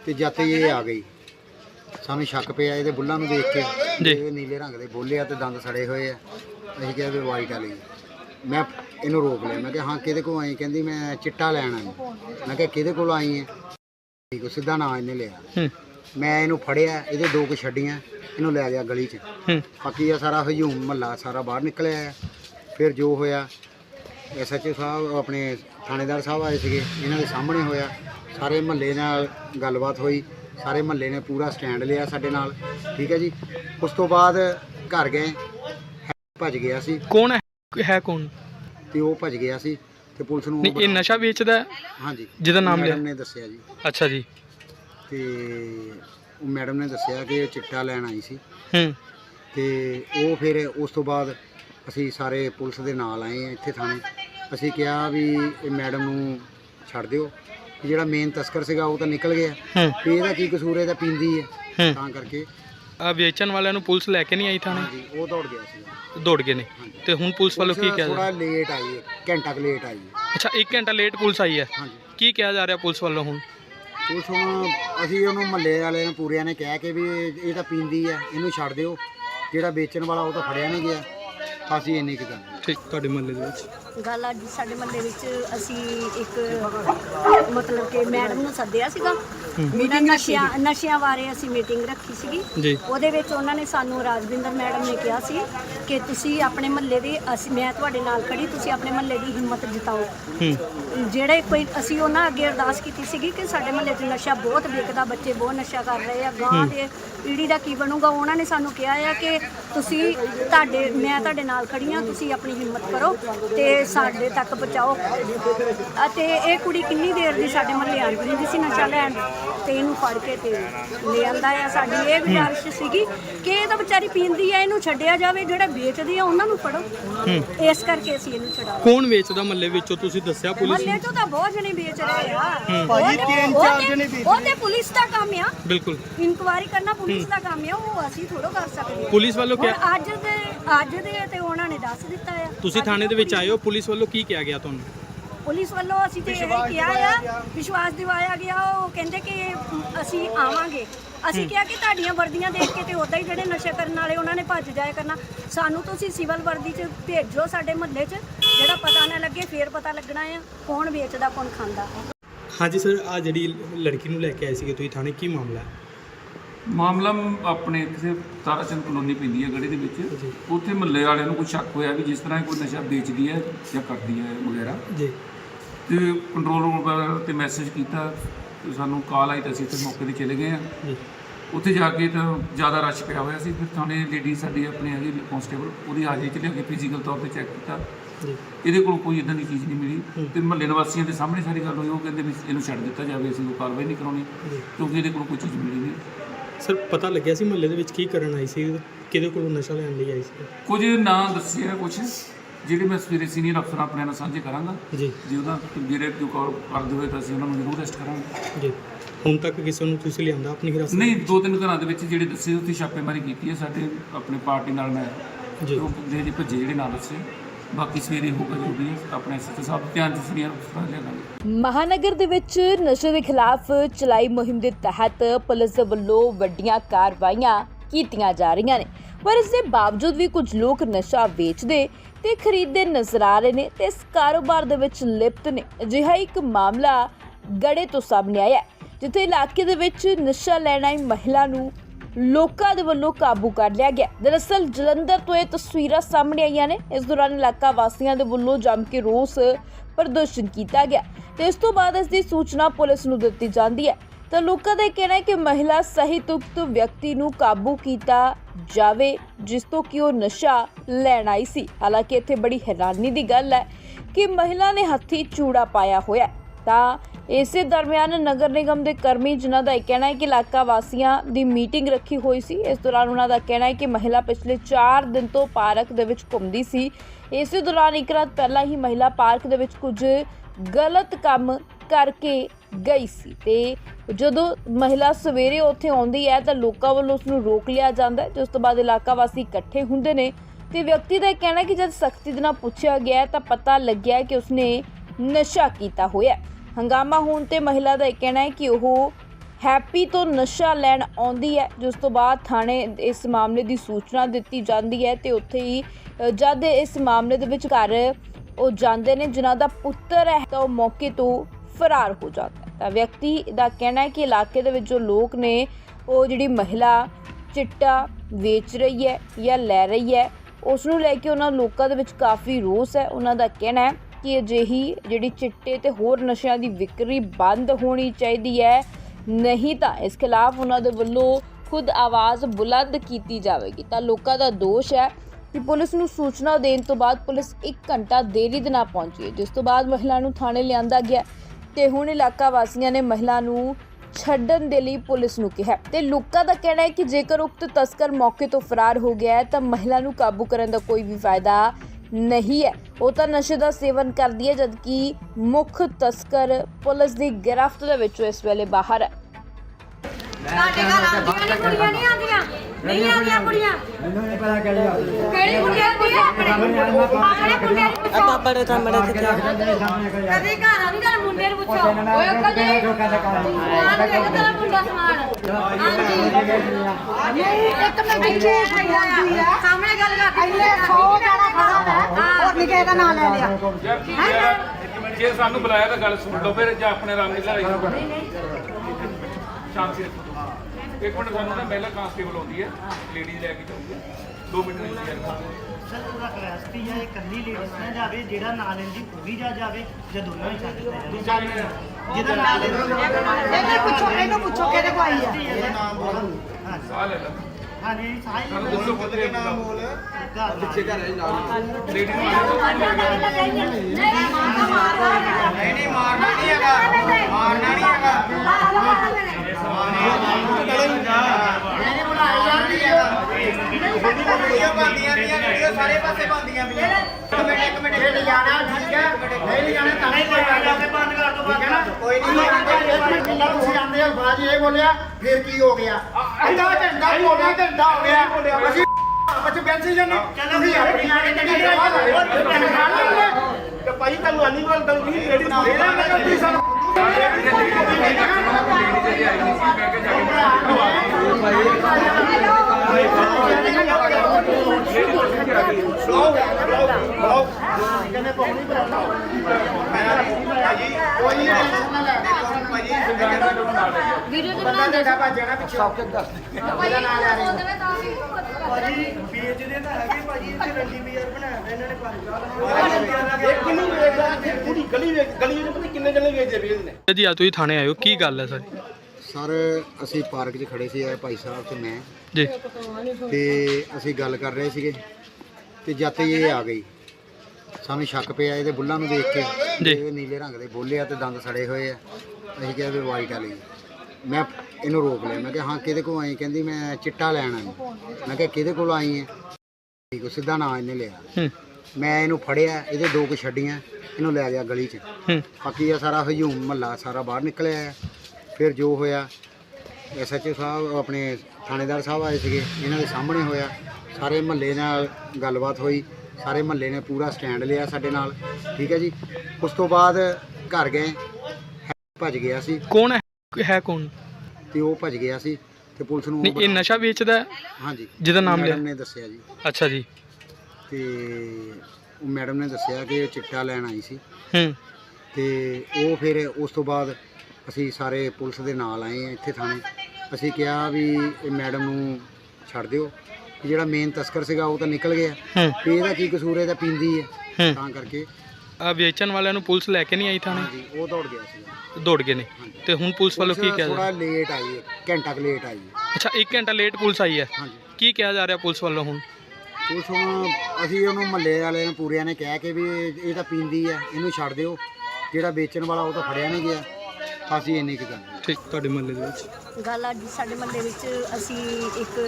S9: ਤੇ ਜਦ ਤੇ ਇਹ ਆ ਗਈ ਸਾਨੂੰ ਸ਼ੱਕ ਪਿਆ ਇਹਦੇ ਬੁੱਲਾਂ ਨੂੰ ਦੇਖ ਕੇ।
S8: ਜੀ।
S9: ਇਹ ਨੀਲੇ ਰੰਗ ਦੇ ਬੋਲੇ ਆ ਤੇ ਦੰਦ ਸੜੇ ਹੋਏ ਆ। ਅਸੀਂ ਕਿਹਾ ਵੀ ਵਾਈਟ ਵਾਲੀ। ਮੈਂ ਇਹਨੂੰ ਰੋਕ ਲਿਆ। ਮੈਂ ਕਿਹਾ ਹਾਂ ਕਿਹਦੇ ਕੋਲ ਆਈ? ਕਹਿੰਦੀ ਮੈਂ ਚਿੱਟਾ ਲੈਣ ਆਈ ਮੈਂ ਕਿਹਾ ਕਿਹਦੇ ਕੋਲ ਆਈ ਹੈ ਠੀਕ ਸਿੱਧਾ ਨਾਂ ਇਹਨੇ ਲਿਆ। ਮੈਂ ਇਹਨੂੰ ਫੜਿਆ ਇਹਦੇ ਦੋ ਕੁ ਛੱਡੀਆਂ ਇਹਨੂੰ ਲੈ ਗਿਆ ਗਲੀ 'ਚ। ਬਾਕੀ ਇਹ ਸਾਰਾ ਹਜੂਮ ਮਹੱਲਾ ਸਾਰਾ ਬਾਹਰ ਨਿਕਲਿਆ ਹੈ ਫਿਰ ਜੋ ਹੋਇਆ ਐਸਐਚਓ ਸਾਹਿਬ ਆਪਣੇ ਥਾਣੇਦਾਰ ਸਾਹਿਬ ਆਏ ਸੀਗੇ। ਇਹਨਾਂ ਦੇ ਸਾਹਮਣੇ ਹੋਇਆ। ਸਾਰੇ ਮਹੱਲੇ ਨਾਲ ਗੱਲਬਾਤ ਹੋਈ। ਸਾਰੇ ਮਹੱਲੇ ਨੇ ਪੂਰਾ ਸਟੈਂਡ ਲਿਆ ਸਾਡੇ ਨਾਲ। ਠੀਕ ਹੈ ਜੀ। ਉਸ ਤੋਂ ਬਾਅਦ ਘਰ ਗਏ। ਭੱਜ ਗਿਆ ਸੀ।
S8: ਕੌਣ ਹੈ? ਹੈ ਕੌਣ?
S9: ਤੇ ਉਹ ਭੱਜ ਗਿਆ ਸੀ ਤੇ ਪੁਲਿਸ ਨੂੰ
S8: ਨਹੀਂ ਇਹ ਨਸ਼ਾ ਵੇਚਦਾ ਹੈ?
S9: ਹਾਂਜੀ।
S8: ਜਿਹਦਾ ਨਾਮ ਲਿਆ?
S9: ਮੈਡਮ ਨੇ ਦੱਸਿਆ ਜੀ।
S8: ਅੱਛਾ ਜੀ।
S9: ਤੇ ਉਹ ਮੈਡਮ ਨੇ ਦੱਸਿਆ ਕਿ ਇਹ ਚਿੱਟਾ ਲੈਣ ਆਈ ਸੀ।
S8: ਹੂੰ।
S9: ਤੇ ਉਹ ਫਿਰ ਉਸ ਤੋਂ ਬਾਅਦ ਅਸੀਂ ਸਾਰੇ ਪੁਲਿਸ ਦੇ ਨਾਲ ਆਏ ਆ ਇੱਥੇ ਥਾਣੇ। ਅਸੀਂ ਕਿਹਾ ਵੀ ਇਹ ਮੈਡਮ ਨੂੰ ਛੱਡ ਦਿਓ। ਕਿ ਜਿਹੜਾ ਮੇਨ ਤਸਕਰ ਸੀਗਾ ਉਹ ਤਾਂ ਨਿਕਲ ਗਿਆ।
S8: ਹੂੰ।
S9: ਵੀ ਇਹਦਾ ਕੀ ਕਸੂਰ ਹੈ? ਇਹ ਤਾਂ ਪੀਂਦੀ ਹੈ।
S8: ਹੂੰ।
S9: ਤਾਂ ਕਰਕੇ
S8: ਆ ਵੇਚਣ ਵਾਲਿਆਂ ਨੂੰ ਪੁਲਿਸ ਲੈ ਕੇ ਨਹੀਂ ਆਈ ਥਾਣੇ?
S9: ਹਾਂਜੀ ਉਹ ਦੌੜ ਗਿਆ ਸੀਗਾ
S8: ਦੌੜ ਗਏ ਨੇ। ਤੇ ਹੁਣ ਪੁਲਿਸ ਵੱਲੋਂ ਕੀ ਕਿਹਾ ਜਾ
S9: ਥੋੜਾ ਲੇਟ ਆਈ ਹੈ ਘੰਟਾ ਕੁ ਲੇਟ ਆਈ ਹੈ
S8: ਅੱਛਾ 1 ਘੰਟਾ ਲੇਟ ਪੁਲਿਸ ਆਈ ਹੈ।
S9: ਹਾਂਜੀ।
S8: ਕੀ ਕਿਹਾ ਜਾ ਰਿਹਾ ਪੁਲਿਸ ਵੱਲੋਂ ਹੁਣ?
S9: ਪੁਲਿਸ ਹੁਣ ਅਸੀਂ ਉਹਨੂੰ ਮਹੱਲੇ ਵਾਲਿਆਂ ਨੂੰ ਪੂਰਿਆਂ ਨੇ ਕਿਹਾ ਕਿ ਵੀ ਇਹ ਇਹ ਤਾਂ ਪੀਂਦੀ ਹੈ ਇਹਨੂੰ ਛੱਡ ਦਿਓ। ਜਿਹੜਾ ਵੇਚਣ ਵਾਲਾ ਉਹ ਤਾਂ ਫੜਿਆ ਨਹੀਂ ਗਿਆ। ਅਸੀਂ ਇੰਨੀ ਕੁ ਗੱਲ
S8: ਠੀਕ ਤੁਹਾਡੇ ਮਹੱਲੇ ਦੇ ਵਿੱਚ?
S2: ਗੱਲ ਅੱਜ ਸਾਡੇ ਮੱਲੇ ਵਿੱਚ ਅਸੀਂ ਇੱਕ ਮਤਲਬ ਕਿ ਮੈਡਮ ਨੂੰ ਸੱਦਿਆ ਸੀਗਾ। ਮੀਟਿੰਗ ਨਸ਼ਿਆਂ ਨਸ਼ਿਆਂ ਬਾਰੇ ਅਸੀਂ ਮੀਟਿੰਗ ਰੱਖੀ ਸੀਗੀ।
S8: ਜੀ।
S2: ਉਹਦੇ ਵਿੱਚ ਉਹਨਾਂ ਨੇ ਸਾਨੂੰ ਰਾਜਵਿੰਦਰ ਮੈਡਮ ਨੇ ਕਿਹਾ ਸੀ ਕਿ ਤੁਸੀਂ ਆਪਣੇ ਮਹੱਲੇ ਦੇ ਅਸੀਂ ਮੈਂ ਤੁਹਾਡੇ ਨਾਲ ਖੜੀ ਤੁਸੀਂ ਆਪਣੇ ਮਹੱਲੇ ਦੀ ਹਿੰਮਤ ਜਿਤਾਓ।
S8: ਹੂੰ।
S2: ਜਿਹੜੇ ਕੋਈ ਅਸੀਂ ਉਹਨਾਂ ਅੱਗੇ ਅਰਦਾਸ ਕੀਤੀ ਸੀਗੀ ਕਿ ਸਾਡੇ ਮਹੱਲੇ 'ਚ ਨਸ਼ਾ ਬਹੁਤ ਵਿਕਦਾ ਬੱਚੇ ਬਹੁਤ ਨਸ਼ਾ ਕਰ ਰਹੇ ਆ ਗਾਂ ਦੇ ਪੀੜੀ ਦਾ ਕੀ ਬਣੂਗਾ? ਉਹਨਾਂ ਨੇ ਸਾਨੂੰ ਕਿਹਾ ਆ ਕਿ ਤੁਸੀਂ ਤੁਹਾਡੇ ਮੈਂ ਤੁਹਾਡੇ ਨਾਲ ਖੜੀ ਆ ਤੁਸੀਂ ਆਪਣੀ ਹਿੰਮਤ ਕਰੋ ਤੇ ਸਾਡੇ ਤੱਕ ਪਹੁੰਚਾਓ। ਅਤੇ ਇਹ ਕੁੜੀ ਕਿੰਨੀ ਦੇਰ ਦੀ ਸਾਡੇ ਮਹੱਲੇ ਆਂਦੀ ਹੁੰਦੀ ਸੀ ਨਸ਼ਾ ਲੈਣ ਤੇ ਇਹਨੂੰ ਫੜ ਕੇ ਤੇ ਲੈ ਆਂਦਾ ਆ। ਸਾਡੀ ਇਹ ਗੁਜ਼ਾਰਿਸ਼ ਸੀਗੀ ਕਿ ਇਹ ਤਾਂ ਵਿਚਾਰੀ ਪੀਂਦੀ ਆ ਇਹਨੂੰ ਛੱਡਿਆ ਜਾਵੇ ਜਿਹੜੇ ਵੇਚਦੇ ਆ ਉਹਨਾਂ ਨੂੰ ਫੜੋ। ਇਸ ਕਰਕੇ ਅਸੀਂ ਇਹਨੂੰ ਛਡਾ
S8: ਕੌਣ ਵੇਚਦਾ ਮਹੱਲੇ ਵਿੱਚੋਂ? ਤੁਸੀਂ ਦੱਸਿਆ ਪੁਲਿਸ
S2: ਮਹੱਲੇ ਚੋਂ ਤਾਂ ਬਹੁਤ ਜਣੇ ਵੇਚ ਰਹੇ ਆ। ਭਾਜੀ ਤਿੰਨ ਚਾਰ ਜਣੇ ਵੇਚ ਉਹ ਤੇ ਪੁਲਿਸ ਦਾ ਕੰਮ ਆ।
S8: ਬਿਲਕੁਲ।
S2: ਇਨਕੁਆਇਰੀ ਕਰਨਾ ਪੁਲਿਸ ਦਾ ਕੰਮ ਆ ਉਹ ਅਸੀਂ ਥੋੜੋ ਕਰ ਸਕਦੇ
S8: ਪੁਲਿਸ ਵੱਲੋਂ ਕਿਹਾ
S2: ਅੱਜ ਦੇ ਅੱਜ ਦੇ ਤੇ ਉਹਨਾਂ ਨੇ ਦੱਸ ਦਿੱਤਾ ਆ।
S8: ਤੁਸੀਂ ਥਾਣੇ ਦੇ ਵਿੱਚ ਆਏ ਹੋ ਪੁਲਿਸ ਵੱਲੋਂ ਕੀ ਕਿਹਾ ਗਿਆ ਤੁਹਾਨੂੰ?
S2: ਪੁਲਿਸ ਵੱਲੋਂ ਅਸੀਂ ਤੇ ਇਹ ਕਿਹਾ ਆ ਵਿਸ਼ਵਾਸ ਦਿਵਾਇਆ ਗਿਆ ਉਹ ਕਹਿੰਦੇ ਕਿ ਅਸੀਂ ਆਵਾਂਗੇ। ਅਸੀਂ ਕਿਹਾ ਕਿ ਤੁਹਾਡੀਆਂ ਵਰਦੀਆਂ ਦੇਖ ਕੇ ਤੇ ਉਦਾਂ ਹੀ ਜਿਹੜੇ ਨਸ਼ੇ ਕਰਨ ਵਾਲੇ ਉਹਨਾਂ ਨੇ ਭੱਜ ਜਾਇਆ ਕਰਨਾ। ਸਾਨੂੰ ਤੁਸੀਂ ਸਿਵਲ ਵਰਦੀ 'ਚ ਭੇਜੋ ਸਾਡੇ ਮੁਹੱਲੇ 'ਚ ਜਿਹੜਾ ਪਤਾ ਨਾ ਲੱਗੇ ਫੇਰ ਪਤਾ ਲੱਗਣਾ ਆ ਕੌਣ ਵੇਚਦਾ ਕੌਣ ਖਾਂਦਾ।
S8: ਹਾਂਜੀ ਸਰ ਆ ਜਿਹੜੀ ਲੜਕੀ ਨੂੰ ਲੈ ਕੇ ਆਏ ਸੀਗੇ ਤੁਸੀਂ ਥਾਣੇ ਕੀ ਮਾਮਲਾ ਹੈ?
S5: ਮਾਮਲਾ ਆਪਣੇ ਕਿਸੇ ਤਾਰਾਚੰਦ ਕਲੋਨੀ ਪੈਂਦੀ ਹੈ ਗੜੀ ਦੇ ਵਿੱਚ। ਉੱਥੇ ਮਹੱਲੇ ਵਾਲਿਆਂ ਨੂੰ ਕੋਈ ਸ਼ੱਕ ਹੋਇਆ ਵੀ ਜਿਸ ਤਰ੍ਹਾਂ ਇਹ ਕੋਈ ਨਸ਼ਾ ਵੇਚਦੀ ਹੈ ਜਾਂ ਕਰਦੀ ਹੈ ਵਗੈਰਾ।
S8: ਜੀ।
S5: ਤੇ ਕੰਟਰੋਲ ਰੂਮ ਤੇ ਮੈਸੇਜ ਕੀਤਾ ਤੇ ਸਾਨੂੰ ਕਾਲ ਆਈ ਤਾਂ ਅਸੀਂ ਤੇ ਮੌਕੇ ਤੇ ਚਲੇ ਗਏ ਆ। ਉੱਥੇ ਜਾ ਕੇ ਤਾਂ ਜ਼ਿਆਦਾ ਰਸ਼ ਪਿਆ ਹੋਇਆ ਸੀ ਫਿਰ ਥਾਣੇ ਲੇਡੀ ਸਾਡੀ ਆਪਣੀ ਹੈਗੀ ਕਨਸਟੇਬਲ ਉਹਦੀ ਹਾਜ਼ਰੀ ਚ ਲਿਆ ਕੇ ਫਿਜ਼ੀਕਲ ਤੌਰ ਤੇ ਚੈੱਕ ਕੀਤਾ। ਇਹਦੇ ਕੋਲ ਕੋਈ ਇਦਾਂ ਦੀ ਚੀਜ਼ ਨਹੀਂ ਮਿਲੀ। ਤੇ ਮਹੱਲੇ ਨਿਵਾਸੀਆਂ ਦੇ ਸਾਹਮਣੇ ਸਾਰੀ ਗੱਲ ਹੋਈ ਉਹ ਕਹਿੰਦੇ ਵੀ ਇਹਨੂੰ ਛੱਡ ਦਿੱਤਾ ਜਾਵੇ ਅਸੀਂ ਕੋਈ ਕਾਰਵਾਈ ਨਹੀਂ ਕਰਾਉਣੀ ਕਿਉਂਕਿ ਇਹਦੇ ਕੋਲ ਕੋਈ ਚੀਜ਼ ਮਿਲੀ ਨਹੀਂ।
S8: ਸਰ ਪਤਾ ਲੱਗਿਆ ਸੀ ਮਹੱਲੇ ਦੇ ਵਿੱਚ ਕੀ ਕਰਨ ਆਈ ਸੀ ਕਿਹਦੇ ਕੋਲੋਂ ਨਸ਼ਾ ਲੈਣ ਲਈ ਆਈ ਸੀ?
S5: ਕੁਝ ਨਾਂ ਦੱਸਿਆ ਕੁਝ ਜਿਹੜੇ ਮੈਂ ਸਵੇਰੇ ਸੀਨੀਅਰ ਅਫਸਰ ਆਪਣੇ ਨਾਲ ਸਾਂਝੇ ਕਰਾਂਗਾ
S8: ਜੀ।
S5: ਜੇ ਉਹਦਾ ਜਿਹੜੇ ਜੋ ਕਾਲ ਕਰਦੇ ਹੋਏ ਤਾਂ ਅਸੀਂ ਉਹਨਾਂ ਨੂੰ ਜ਼ਰੂਰ ਅਰੈਸਟ ਕਰਾਂਗੇ।
S8: ਜੀ। ਹੁਣ ਤੱਕ ਕਿਸੇ ਨੂੰ ਤੁਸੀਂ ਲਿਆਂਦਾ ਆਪਣੀ ਹਿਰਾਸਤ?
S5: ਨਹੀਂ ਦੋ ਤਿੰਨ ਘਰਾਂ ਦੇ ਵਿੱਚ ਜਿਹੜੇ ਦੱਸੇ ਉੱਥੇ ਛਾਪੇਮਾਰੀ ਕੀਤੀ ਹੈ ਸਾਡੇ ਆਪਣੇ ਪਾਰਟੀ ਨਾਲ ਮੈਂ
S8: ਜੀ।
S5: ਉਹ ਦੇ ਜੀ ਭੱਜੇ ਜਿਹੜੇ ਨਾਲ ਦੱਸੇ। ਬਾਕੀ ਸਵੇਰੇ ਹੋਊਗਾ ਜੋ ਵੀ ਹੈ, ਆਪਣੇ ਐਸਐਚਓ ਸਾਹਿਬ ਦੇ ਧਿਆਨ ਚ ਸੀਨੀਅਰ ਅਫਸਰਾਂ ਲਿਆਵਾਂਗੇ
S1: ਮਹਾਨਗਰ ਦੇ ਵਿੱਚ ਨਸ਼ੇ ਦੇ ਖਿਲਾਫ ਚਲਾਈ ਮੁਹਿੰਮ ਦੇ ਤਹਿਤ ਪੁਲਿਸ ਦੇ ਵੱਲੋਂ ਵੱਡੀਆਂ ਕਾਰਵਾਈਆਂ ਕੀਤੀਆਂ ਜਾ ਰਹੀਆਂ ਨੇ। ਪਰ ਇਸ ਦੇ ਬਾਵਜੂਦ ਵੀ ਕੁਝ ਲੋਕ ਨਸ਼ਾ ਵੇਚਦੇ ਤੇ ਖਰੀਦਦੇ ਨਜ਼ਰ ਆ ਰਹੇ ਨੇ ਤੇ ਇਸ ਕਾਰੋਬਾਰ ਦੇ ਵਿੱਚ ਲਿਪਤ ਨੇ। ਅਜਿਹਾ ਇੱਕ ਮਾਮਲਾ ਗੜੇ ਤੋਂ ਸਾਹਮਣੇ ਆਇਆ ਜਿੱਥੇ ਇਲਾਕੇ ਦੇ ਵਿੱਚ ਨਸ਼ਾ ਲੈਣ ਆਈ ਮਹਿਲਾ ਨੂੰ ਲੋਕਾਂ ਦੇ ਵੱਲੋਂ ਕਾਬੂ ਕਰ ਲਿਆ ਗਿਆ ਦਰਅਸਲ ਜਲੰਧਰ ਤੋਂ ਇਹ ਤਸਵੀਰਾਂ ਸਾਹਮਣੇ ਆਈਆਂ ਨੇ। ਇਸ ਦੌਰਾਨ ਇਲਾਕਾ ਵਾਸੀਆਂ ਦੇ ਵੱਲੋਂ ਜੰਮ ਕੇ ਰੋਸ ਪ੍ਰਦਰਸ਼ਨ ਕੀਤਾ ਗਿਆ ਤੇ ਇਸ ਤੋਂ ਬਾਅਦ ਇਸ ਦੀ ਸੂਚਨਾ ਪੁਲਿਸ ਨੂੰ ਦਿੱਤੀ ਜਾਂਦੀ ਹੈ। ਤਾਂ ਲੋਕਾਂ ਦਾ ਇਹ ਕਹਿਣਾ ਹੈ ਕਿ ਮਹਿਲਾ ਸਹਿਤ ਉਕਤ ਵਿਅਕਤੀ ਨੂੰ ਕਾਬੂ ਕੀਤਾ ਜਾਵੇ, ਜਿਸ ਤੋਂ ਕਿ ਉਹ ਨਸ਼ਾ ਲੈਣ ਆਈ ਸੀ। ਹਾਲਾਂਕਿ ਇੱਥੇ ਬੜੀ ਹੈਰਾਨੀ ਦੀ ਗੱਲ ਹੈ ਕਿ ਮਹਿਲਾ ਨੇ ਹੱਥੀ ਚੂੜਾ ਪਾਇਆ ਹੋਇਆ ਤਾਂ ਇਸੇ ਦਰਮਿਆਨ ਨਗਰ ਨਿਗਮ ਦੇ ਕਰਮੀ ਜਿਨ੍ਹਾਂ ਦਾ ਇਹ ਕਹਿਣਾ ਹੈ ਕਿ ਇਲਾਕਾ ਵਾਸੀਆਂ ਦੀ ਮੀਟਿੰਗ ਰੱਖੀ ਹੋਈ ਸੀ, ਇਸ ਦੌਰਾਨ ਉਹਨਾਂ ਦਾ ਕਹਿਣਾ ਹੈ ਕਿ ਮਹਿਲਾ ਪਿਛਲੇ 4 ਦਿਨ ਤੋਂ ਪਾਰਕ ਦੇ ਵਿੱਚ ਘੁੰਮਦੀ ਸੀ। ਇਸੇ ਦੌਰਾਨ ਇੱਕ ਰਾਤ ਪਹਿਲਾਂ ਹੀ ਮਹਿਲਾ ਪਾਰਕ ਦੇ ਵਿੱਚ ਕੁਝ ਗਲਤ ਕੰਮ ਕਰਕੇ ਗਈ ਸੀ ਤੇ ਜਦੋਂ ਮਹਿਲਾ ਸਵੇਰੇ ਉੱਥੇ ਆਉਂਦੀ ਹੈ ਤਾਂ ਲੋਕਾਂ ਵੱਲੋਂ ਉਸ ਨੂੰ ਰੋਕ ਲਿਆ ਜਾਂਦਾ ਹੈ ਜਿਸ ਤੋਂ ਬਾਅਦ ਇਲਾਕਾ ਵਾਸੀ ਇਕੱਠੇ ਹੁੰਦੇ ਨੇ ਤੇ ਵਿਅਕਤੀ ਦਾ ਇਹ ਕਹਿਣਾ ਕਿ ਜਦ ਸਖਤੀ ਦੇ ਨਾਲ ਪੁੱਛਿਆ ਗਿਆ ਤਾਂ ਪਤਾ ਲੱਗਿਆ ਕਿ ਉਸਨੇ ਨਸ਼ਾ ਕੀਤਾ ਹੋਇਆ ਹੰਗਾਮਾ ਹੋਣ ਤੇ ਮਹਿਲਾ ਦਾ ਇਹ ਕਹਿਣਾ ਹੈ ਕਿ ਉਹ ਹੈਪੀ ਤੋਂ ਨਸ਼ਾ ਲੈਣ ਆਉਂਦੀ ਹੈ ਜਿਸ ਤੋਂ ਬਾਅਦ ਥਾਣੇ ਇਸ ਮਾਮਲੇ ਦੀ ਸੂਚਨਾ ਦਿੱਤੀ ਜਾਂਦੀ ਹੈ ਤੇ ਉੱਥੇ ਹੀ ਜਦ ਇਸ ਮਾਮਲੇ ਦੇ ਵਿੱਚ ਘਰ ਉਹ ਜਾਂਦੇ ਨੇ, ਜਿਨ੍ਹਾਂ ਦਾ ਪੁੱਤਰ ਹੈ ਤਾਂ ਉਹ ਮੌਕੇ ਤੋਂ ਫਰਾਰ ਹੋ ਜਾਂਦਾ ਹੈ। ਤਾਂ ਵਿਅਕਤੀ ਦਾ ਕਹਿਣਾ ਹੈ ਕਿ ਇਲਾਕੇ ਦੇ ਵਿੱਚ ਜੋ ਲੋਕ ਨੇ, ਉਹ ਜਿਹੜੀ ਮਹਿਲਾ ਚਿੱਟਾ ਵੇਚ ਰਹੀ ਹੈ ਜਾਂ ਲੈ ਰਹੀ ਹੈ ਉਸ ਨੂੰ ਲੈ ਕੇ ਉਹਨਾਂ ਲੋਕਾਂ ਦੇ ਵਿੱਚ ਕਾਫੀ ਰੋਸ ਹੈ। ਉਹਨਾਂ ਦਾ ਕਹਿਣਾ ਹੈ ਕਿ ਅਜਿਹੀ ਜਿਹੜੀ ਚਿੱਟੇ ਤੇ ਹੋਰ ਨਸ਼ਿਆਂ ਦੀ ਵਿਕਰੀ ਬੰਦ ਹੋਣੀ ਚਾਹੀਦੀ ਹੈ। ਨਹੀਂ ਤਾਂ ਇਸ ਖਿਲਾਫ ਉਹਨਾਂ ਦੇ ਵੱਲੋਂ ਖੁਦ ਆਵਾਜ਼ ਬੁਲੰਦ ਕੀਤੀ ਜਾਵੇਗੀ। ਤਾਂ ਲੋਕਾਂ ਦਾ ਦੋਸ਼ ਹੈ ਕਿ ਪੁਲਿਸ ਨੂੰ ਸੂਚਨਾ ਦੇਣ ਤੋਂ ਬਾਅਦ ਪੁਲਿਸ 1 ਘੰਟਾ ਦੇਰੀ ਦੇ ਨਾਲ ਪਹੁੰਚੀ ਜਿਸ ਤੋਂ ਬਾਅਦ ਮਹਿਲਾ ਨੂੰ ਥਾਣੇ ਲਿਆਂਦਾ ਗਿਆ। ਤੇ ਹੁਣ ਇਲਾਕਾ ਵਾਸੀਆਂ ਨੇ ਮਹਿਲਾ ਨੂੰ ਛੱਡਣ ਦੇ ਲਈ ਪੁਲਿਸ ਨੂੰ ਕਿਹਾ। ਤੇ ਲੋਕਾਂ ਦਾ ਕਹਿਣਾ ਹੈ ਕਿ ਜੇਕਰ ਉਕਤ ਤਸਕਰ ਮੌਕੇ ਤੋਂ ਫਰਾਰ ਹੋ ਗਿਆ ਹੈ, ਤਾਂ ਮਹਿਲਾ ਨੂੰ ਕਾਬੂ ਕਰਨ ਦਾ ਕੋਈ ਵੀ ਫਾਇਦਾ ਨਹੀਂ ਹੈ। ਉਹ ਤਾਂ ਨਸ਼ੇ ਦਾ ਸੇਵਨ ਕਰਦੀ ਹੈ, ਜਦਕਿ ਮੁੱਖ ਤਸਕਰ ਪੁਲਿਸ ਦੀ ਗ੍ਰਿਫਤ ਦੇ ਵਿੱਚ ਇਸ ਵੇਲੇ ਬਾਹਰ ਹੈ।
S2: ਸਾਡੇ ਘਰ ਆਉਂਦੀਆਂ ਨੇ ਕੁੜੀਆਂ ਨਹੀਂ ਆਉਂਦੀਆਂ ਨਹੀਂ ਆਉਂਦੀਆਂ ਕੁੜੀਆਂ।
S3: ਮੈਨੂੰ ਨਹੀਂ ਪਤਾ ਕਿਹੜੀ ਆ।
S2: ਕਿਹੜੀ ਕੁੜੀਆਂ ਕੁੜੀਆਂ ਆਪਣੇ ਆਪਣੇ ਮੁੰਡੇ ਨੂੰ ਪੁੱਛੋ।
S3: ਸਾਹਮਣੇ ਕੋਈ ਆ
S2: ਕਦੇ ਘਰ ਆਉਂਦੀ ਤਾਂ ਮੁੰਡੇ ਨੂੰ ਪੁੱਛੋ। ਓਏ ਅੰਕਲ ਜੀ
S3: ਲੋਕਾਂ ਦਾ ਕੰਮ
S2: ਸਮਾਨ ਵੇਖ ਤੇਰਾ ਮੁੰਡਾ ਸਮਾਨ। ਹਾਂਜੀ। ਇੱਕ ਮਿੰਟ ਇੱਥੇ ਆਉਂਦੀ ਆ ਸਾਹਮਣੇ ਗੱਲ ਕਰ। ਇੰਨੇ 100 ਜਾਣਾ ਖੜਾ ਹੈ। ਹੋਰ ਨਹੀਂ ਕਿਸੇ ਦਾ ਨਾਂ ਲੈ ਲਿਆ।
S5: ਯਾਰ ਕੀ ਯਾਰ, ਜੇ ਸਾਨੂੰ ਬੁਲਾਇਆ ਤਾਂ ਗੱਲ ਸੁਣ ਲਓ ਫਿਰ ਜਾਂ ਆਪਣੇ ਰਾਮ ਨਹੀਂ ਨਹੀਂ। ਸ਼ਾਂਤੀ ਇੱਕ ਮਿੰਟ ਸਾਨੂੰ ਨਾ ਮਹਿਲਾ ਕਾਂਸਟੇਬਲ ਆਉਂਦੀ ਹੈ ਲੇਡੀ ਲੈ ਕੇ ਜਾਊਗੀ 2 ਮਿੰਟ ਦੀ ਇੰਤਜ਼ਾਰ ਕਰੋ
S6: ਸਰ ਪੂਰਾ ਕਲਾਸਟੀ ਹੈ ਇਕੱਲੀ ਲੇਡੀਜ਼ ਨਾ ਜਾਵੇ ਜਿਹੜਾ ਨਾਂ ਲੈਂਦੀ ਉਹ ਵੀ ਜਾ ਜਾਵੇ ਜਾਂ ਦੋਨੋਂ ਹੀ ਦਿੱਤੇ
S5: ਤੂੰ ਚੱਲ
S6: ਜਿਹਦਾ ਨਾਂ ਲੈਂਦੀ
S2: ਇਹਨੂੰ ਪੁੱਛੋ ਇਹਨੂੰ ਪੁੱਛੋ ਕਿਹਦੇ ਕੋ ਆਈ ਆ
S5: ਸਾਹ ਲੈ ਲੈ
S6: ਹਾਂਜੀ ਸਾਈ
S5: ਸਾਨੂੰ ਦੱਸੋ ਕਿੱਥੇ ਨਾਮ ਬੋਲ?
S6: ਪਿੱਛੇ
S5: ਲੇਡੀ ਨੂੰ ਆਇਆ
S6: ਨਹੀਂ ਨਹੀਂ ਮਾਰਨਾ ਨਹੀਂ ਹੈਗਾ। ਮਾਰਨਾ ਨਹੀਂ ਹੈਗਾ। ਸਾਰੇ ਪਾਸੇ ਬੰਦੀਆਂ ਪਈਆਂ ਇੱਕ ਮਿੰਟ ਇੱਕ ਮਿੰਟ
S7: ਜੇ ਨਹੀਂ ਠੀਕ ਹੈ ਨਹੀਂ ਨਹੀਂ ਤਾਂ
S6: ਨਹੀਂ ਕੋਈ ਗੱਲ ਬੰਦ ਕਰ ਦੋ
S7: ਠੀਕ ਕੋਈ ਨਹੀਂ ਆਂਦੇ ਤੁਸੀਂ ਆਂਦੇ ਅਲਫਾਜ਼ ਇਹ ਬੋਲਿਆ ਫਿਰ ਕੀ ਹੋ ਗਿਆ ਅੱਧਾ ਘੰਟਾ ਪੌਣਾ ਘੰਟਾ ਹੋ ਗਿਆ ਅਸੀਂ ਆਪਸ ਵਿੱਚ ਬੈਠੇ ਜਾਂਦੇ ਤੁਸੀਂ ਆਪਣੀਆਂ ਨੇ ਕਦੀ ਤੇ ਭਾਈ ਤੁਹਾਨੂੰ ਆਨੀ ਵਾਲ ਤਾਂ ਨਹੀਂ ਰੈਡੀ ਨਾ ਹੋਇਆ ਮੈਂ ਕਿਹਾ ਤੁਸੀਂ ਸਾਨੂੰ ਕਹਿੰਦੇ ਪੌਣੀ
S2: ਵੀਡੀਓ
S7: ਬੰਦਾ ਲੈ ਰਹੇ
S6: ਭਾਜੀ ਵੇਚਦੇ ਤਾਂ ਹੈਗੇ ਭਾਜੀ ਇੱਥੇ ਰੰਡੀ ਬੀਅਰ ਬਣਾਇਆ ਹੋਇਆ ਇਹਨਾਂ ਨੇ ਭਾਜੀ
S7: ਇੱਕ ਕਿੰਨੀ ਵੇਚਦਾ ਇੱਥੇ ਪੂਰੀ ਗਲੀ ਵੇਚ ਗਲੀ ਵਿੱਚ ਪਤਾ ਕਿੰਨੇ ਜਣੇ ਵੇਚਦੇ ਪਏ ਨੇ?
S8: ਜੀ ਆ ਤੁਸੀਂ ਥਾਣੇ ਆਇਓ ਕੀ ਗੱਲ ਹੈ ਸਾਰੀ?
S9: ਸਰ ਅਸੀਂ ਪਾਰਕ 'ਚ ਖੜੇ ਸੀ ਇਹ ਭਾਈ ਸਾਹਿਬ ਤੇ ਮੈਂ।
S8: ਜੀ।
S9: ਤੇ ਅਸੀਂ ਗੱਲ ਕਰ ਰਹੇ ਸੀਗੇ ਤੇ ਜਦ ਤੇ ਇਹ ਆ ਗਈ। ਸਾਨੂੰ ਸ਼ੱਕ ਪਿਆ ਇਹਦੇ ਬੁੱਲਾਂ ਨੂੰ ਦੇਖ ਕੇ
S8: ਜੀ।
S9: ਇਹ ਨੀਲੇ ਰੰਗ ਦੇ ਬੋਲੇ ਆ ਤੇ ਦੰਦ ਸੜੇ ਹੋਏ ਆ। ਅਸੀਂ ਕਿਹਾ ਵੀ ਵਾਈਟ ਵਾਲੀ ਮੈਂ ਇਹਨੂੰ ਰੋਕ ਲਿਆ। ਮੈਂ ਕਿਹਾ ਹਾਂ ਕਿਹਦੇ ਕੋਲ ਆਈ? ਕਹਿੰਦੀ ਮੈਂ ਚਿੱਟਾ ਲੈਣ ਆਈ। ਮੈਂ ਕਿਹਾ ਕਿਹਦੇ ਕੋਲ ਆਈ ਹੈ ਠੀਕ ਸਿੱਧਾ ਨਾਂ ਇਹਨੇ ਲਿਆ।
S8: ਹੂੰ।
S9: ਮੈਂ ਇਹਨੂੰ ਫੜਿਆ ਇਹਦੇ ਦੋ ਕੁ ਛੱਡੀਆਂ ਇਹਨੂੰ ਲੈ ਗਿਆ ਗਲੀ 'ਚ।
S8: ਹੂੰ।
S9: ਬਾਕੀ ਇਹ ਸਾਰਾ ਹਜੂਮ ਮਹੱਲਾ ਸਾਰਾ ਬਾਹਰ ਨਿਕਲਿਆ ਹੈ ਫਿਰ ਜੋ ਹੋਇਆ ਐਸਐਚਓ ਸਾਹਿਬ ਆਪਣੇ ਥਾਣੇਦਾਰ ਸਾਹਿਬ ਆਏ ਸੀਗੇ। ਇਹਨਾਂ ਦੇ ਸਾਹਮਣੇ ਹੋਇਆ। ਸਾਰੇ ਮਹੱਲੇ ਨਾਲ ਗੱਲਬਾਤ ਹੋਈ। ਸਾਰੇ ਮਹੱਲੇ ਨੇ ਪੂਰਾ ਸਟੈਂਡ ਲਿਆ ਸਾਡੇ ਨਾਲ ਠੀਕ ਹੈ ਜੀ। ਉਸ ਤੋਂ ਬਾਅਦ ਘਰ ਗਏ ਭੱਜ ਗਿਆ ਸੀ।
S8: ਕੌਣ ਹੈ? ਹੈ ਕੌਣ?
S9: ਤੇ ਉਹ ਭੱਜ ਗਿਆ ਸੀ ਤੇ ਪੁਲਿਸ ਨੂੰ
S8: ਨਹੀਂ ਇਹ ਨਸ਼ਾ ਵੇਚਦਾ ਹੈ?
S9: ਹਾਂਜੀ।
S8: ਜਿਹਦਾ ਨਾਮ ਲਿਆ?
S9: ਮੈਡਮ ਨੇ ਦੱਸਿਆ ਜੀ।
S8: ਅੱਛਾ ਜੀ।
S9: ਤੇ ਉਹ ਮੈਡਮ ਨੇ ਦੱਸਿਆ ਕਿ ਇਹ ਚਿੱਟਾ ਲੈਣ ਆਈ ਸੀ।
S8: ਹੂੰ।
S9: ਤੇ ਉਹ ਫਿਰ ਉਸ ਤੋਂ ਬਾਅਦ ਅਸੀਂ ਸਾਰੇ ਪੁਲਿਸ ਦੇ ਨਾਲ ਆਏ ਇੱਥੇ ਥਾਣੇ। ਅਸੀਂ ਕਿਹਾ ਵੀ ਇਹ ਮੈਡਮ ਨੂੰ ਛੱਡ ਦਿਓ। ਕਿ ਜਿਹੜਾ ਮੇਨ ਤਸਕਰ ਸੀਗਾ ਉਹ ਤਾਂ ਨਿਕਲ ਗਿਆ।
S8: ਹੂੰ।
S9: ਵੀ ਇਹਦਾ ਕੀ ਕਸੂਰ ਹੈ ਤਾਂ ਪੀਂਦੀ ਹੈ।
S8: ਹੂੰ।
S9: ਤਾਂ ਕਰਕੇ।
S8: ਆ ਵੇਚਣ ਵਾਲਿਆਂ ਨੂੰ ਪੁਲਿਸ ਲੈ ਕੇ ਨਹੀਂ ਆਈ ਥਾਣੇ?
S9: ਹਾਂਜੀ ਉਹ ਦੌੜ ਗਿਆ ਸੀਗਾ।
S8: ਦੌੜ ਗਏ ਨੇ। ਤੇ ਹੁਣ ਪੁਲਿਸ ਵੱਲੋਂ ਕੀ ਕਿਹਾ ਜਾ
S9: ਥੋੜਾ ਲੇਟ ਆਈ ਹੈ ਘੰਟਾ ਕੁ ਲੇਟ ਆਈ ਹੈ।
S8: ਅੱਛਾ 1 ਘੰਟਾ ਲੇਟ ਪੁਲਿਸ ਆਈ ਹੈ।
S9: ਹਾਂਜੀ।
S8: ਕੀ ਕਿਹਾ ਜਾ ਰਿਹਾ ਪੁਲਿਸ ਵੱਲੋਂ ਹੁਣ?
S9: ਪੁਲਿਸ ਹੁਣ ਅਸੀਂ ਉਹਨੂੰ ਮਹੱਲੇ ਵਾਲੇ ਨੂੰ ਪੂਰਿਆਂ ਨੇ ਕਿਹਾ ਕਿ ਵੀ ਇਹ ਇਹ ਤਾਂ ਪੀਂਦੀ ਹੈ ਇਹਨੂੰ ਛੱਡ ਦਿਓ। ਜਿਹੜਾ ਵੇਚਣ ਵਾਲਾ ਉਹ ਤਾਂ ਫੜਿਆ ਨਹੀਂ ਗਿਆ। ਅਸੀਂ ਇੰਨੀ ਕੁ ਗੱਲ
S8: ਠੀਕ ਤੁਹਾਡੇ ਮਹੱਲੇ ਦੇ ਵਿੱਚ?
S2: ਗੱਲ ਅੱਜ ਸਾਡੇ ਮੱਲੇ ਵਿੱਚ ਅਸੀਂ ਇੱਕ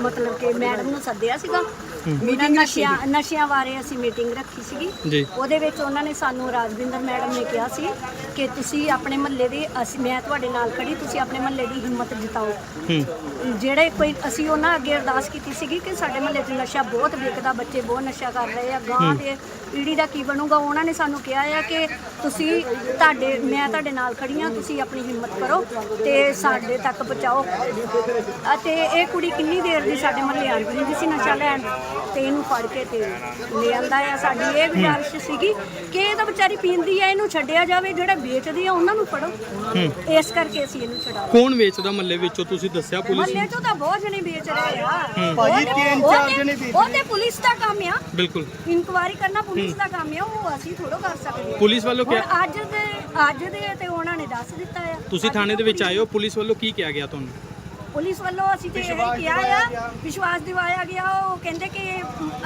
S2: ਮਤਲਬ ਕਿ ਮੈਡਮ ਨੂੰ ਸੱਦਿਆ ਸੀਗਾ। ਮੀਟਿੰਗ ਨਸ਼ਿਆਂ ਨਸ਼ਿਆਂ ਬਾਰੇ ਅਸੀਂ ਮੀਟਿੰਗ ਰੱਖੀ ਸੀਗੀ।
S8: ਜੀ।
S2: ਉਹਦੇ ਵਿੱਚ ਉਹਨਾਂ ਨੇ ਸਾਨੂੰ ਰਾਜਵਿੰਦਰ ਮੈਡਮ ਨੇ ਕਿਹਾ ਸੀ ਕਿ ਤੁਸੀਂ ਆਪਣੇ ਮਹੱਲੇ ਦੇ ਅਸੀਂ ਮੈਂ ਤੁਹਾਡੇ ਨਾਲ ਖੜੀ ਤੁਸੀਂ ਆਪਣੇ ਮਹੱਲੇ ਦੀ ਹਿੰਮਤ ਜਿਤਾਓ।
S8: ਹੂੰ।
S2: ਜਿਹੜੇ ਕੋਈ ਅਸੀਂ ਉਹਨਾਂ ਅੱਗੇ ਅਰਦਾਸ ਕੀਤੀ ਸੀਗੀ ਕਿ ਸਾਡੇ ਮਹੱਲੇ 'ਚ ਨਸ਼ਾ ਬਹੁਤ ਵਿਕਦਾ ਬੱਚੇ ਬਹੁਤ ਨਸ਼ਾ ਕਰ ਰਹੇ ਆ ਗਾਂ ਦੇ ਪੀੜੀ ਦਾ ਕੀ ਬਣੂਗਾ ਉਹਨਾਂ ਨੇ ਸਾਨੂੰ ਕਿਹਾ ਆ ਕਿ ਤੁਸੀਂ ਤੁਹਾਡੇ ਮੈਂ ਤੁਹਾਡੇ ਨਾਲ ਖੜੀ ਆ ਤੁਸੀਂ ਆਪਣੀ ਹਿੰਮਤ ਕਰੋ ਤੇ ਸਾਡੇ ਤੱਕ ਪਹੁੰਚਾਓ। ਅਤੇ ਇਹ ਕੁੜੀ ਕਿੰਨੀ ਦੇਰ ਦੀ ਸਾਡੇ ਮਹੱਲੇ ਆਉਂਦੀ ਹੁੰਦੀ ਸੀ ਨਸ਼ਾ ਲੈਣ ਤੇ ਇਹਨੂੰ ਫੜ ਕੇ ਤੇ ਲੈ ਆਂਦਾ ਆ। ਸਾਡੀ ਇਹ ਗੁਜ਼ਾਰਿਸ਼ ਸੀਗੀ ਕਿ ਇਹ ਤਾਂ ਵਿਚਾਰੀ ਪੀਂਦੀ ਆ ਇਹਨੂੰ ਛੱਡਿਆ ਜਾਵੇ ਜਿਹੜੇ ਵੇਚਦੇ ਆ ਉਹਨਾਂ ਨੂੰ ਫੜੋ। ਇਸ ਕਰਕੇ ਅਸੀਂ ਇਹਨੂੰ ਛਡਾ
S8: ਕੌਣ ਵੇਚਦਾ ਮਹੱਲੇ ਵਿੱਚੋਂ? ਤੁਸੀਂ ਦੱਸਿਆ ਪੁਲਿਸ
S2: ਮਹੱਲੇ ਚੋਂ ਤਾਂ ਬਹੁਤ ਜਣੇ ਵੇਚ ਰਹੇ ਆ
S6: ਭਾਜੀ, ਤਿੰਨ ਚਾਰ ਜਣੇ ਵੇਚ
S2: ਉਹ ਤੇ ਪੁਲਿਸ ਦਾ ਕੰਮ ਆ।
S8: ਬਿਲਕੁਲ।
S2: ਇਨਕੁਆਇਰੀ ਕਰਨਾ ਪੁਲਿਸ ਦਾ ਕੰਮ ਆ ਉਹ ਅਸੀਂ ਥੋੜੋ ਕਰ ਸਕਦੇ ਆ
S8: ਪੁਲਿਸ ਵੱਲੋਂ
S2: ਹੁਣ
S8: ਕਿਹਾ
S2: ਅੱਜ ਦੇ ਅੱਜ ਦੇ ਤੇ ਉਹਨਾਂ ਨੇ ਦੱਸ ਦਿੱਤਾ ਆ।
S8: ਤੁਸੀਂ ਥਾਣੇ ਦੇ ਵਿੱਚ ਆਏ ਹੋ ਪੁਲਿਸ ਵੱਲੋਂ ਕੀ ਕਿਹਾ ਗਿਆ ਤੁਹਾਨੂੰ?
S2: ਪੁਲਿਸ ਵੱਲੋਂ ਅਸੀਂ ਤੇ ਇਹ ਕਿਹਾ ਆ ਵਿਸ਼ਵਾਸ ਦਿਵਾਇਆ ਗਿਆ ਉਹ ਕਹਿੰਦੇ ਕਿ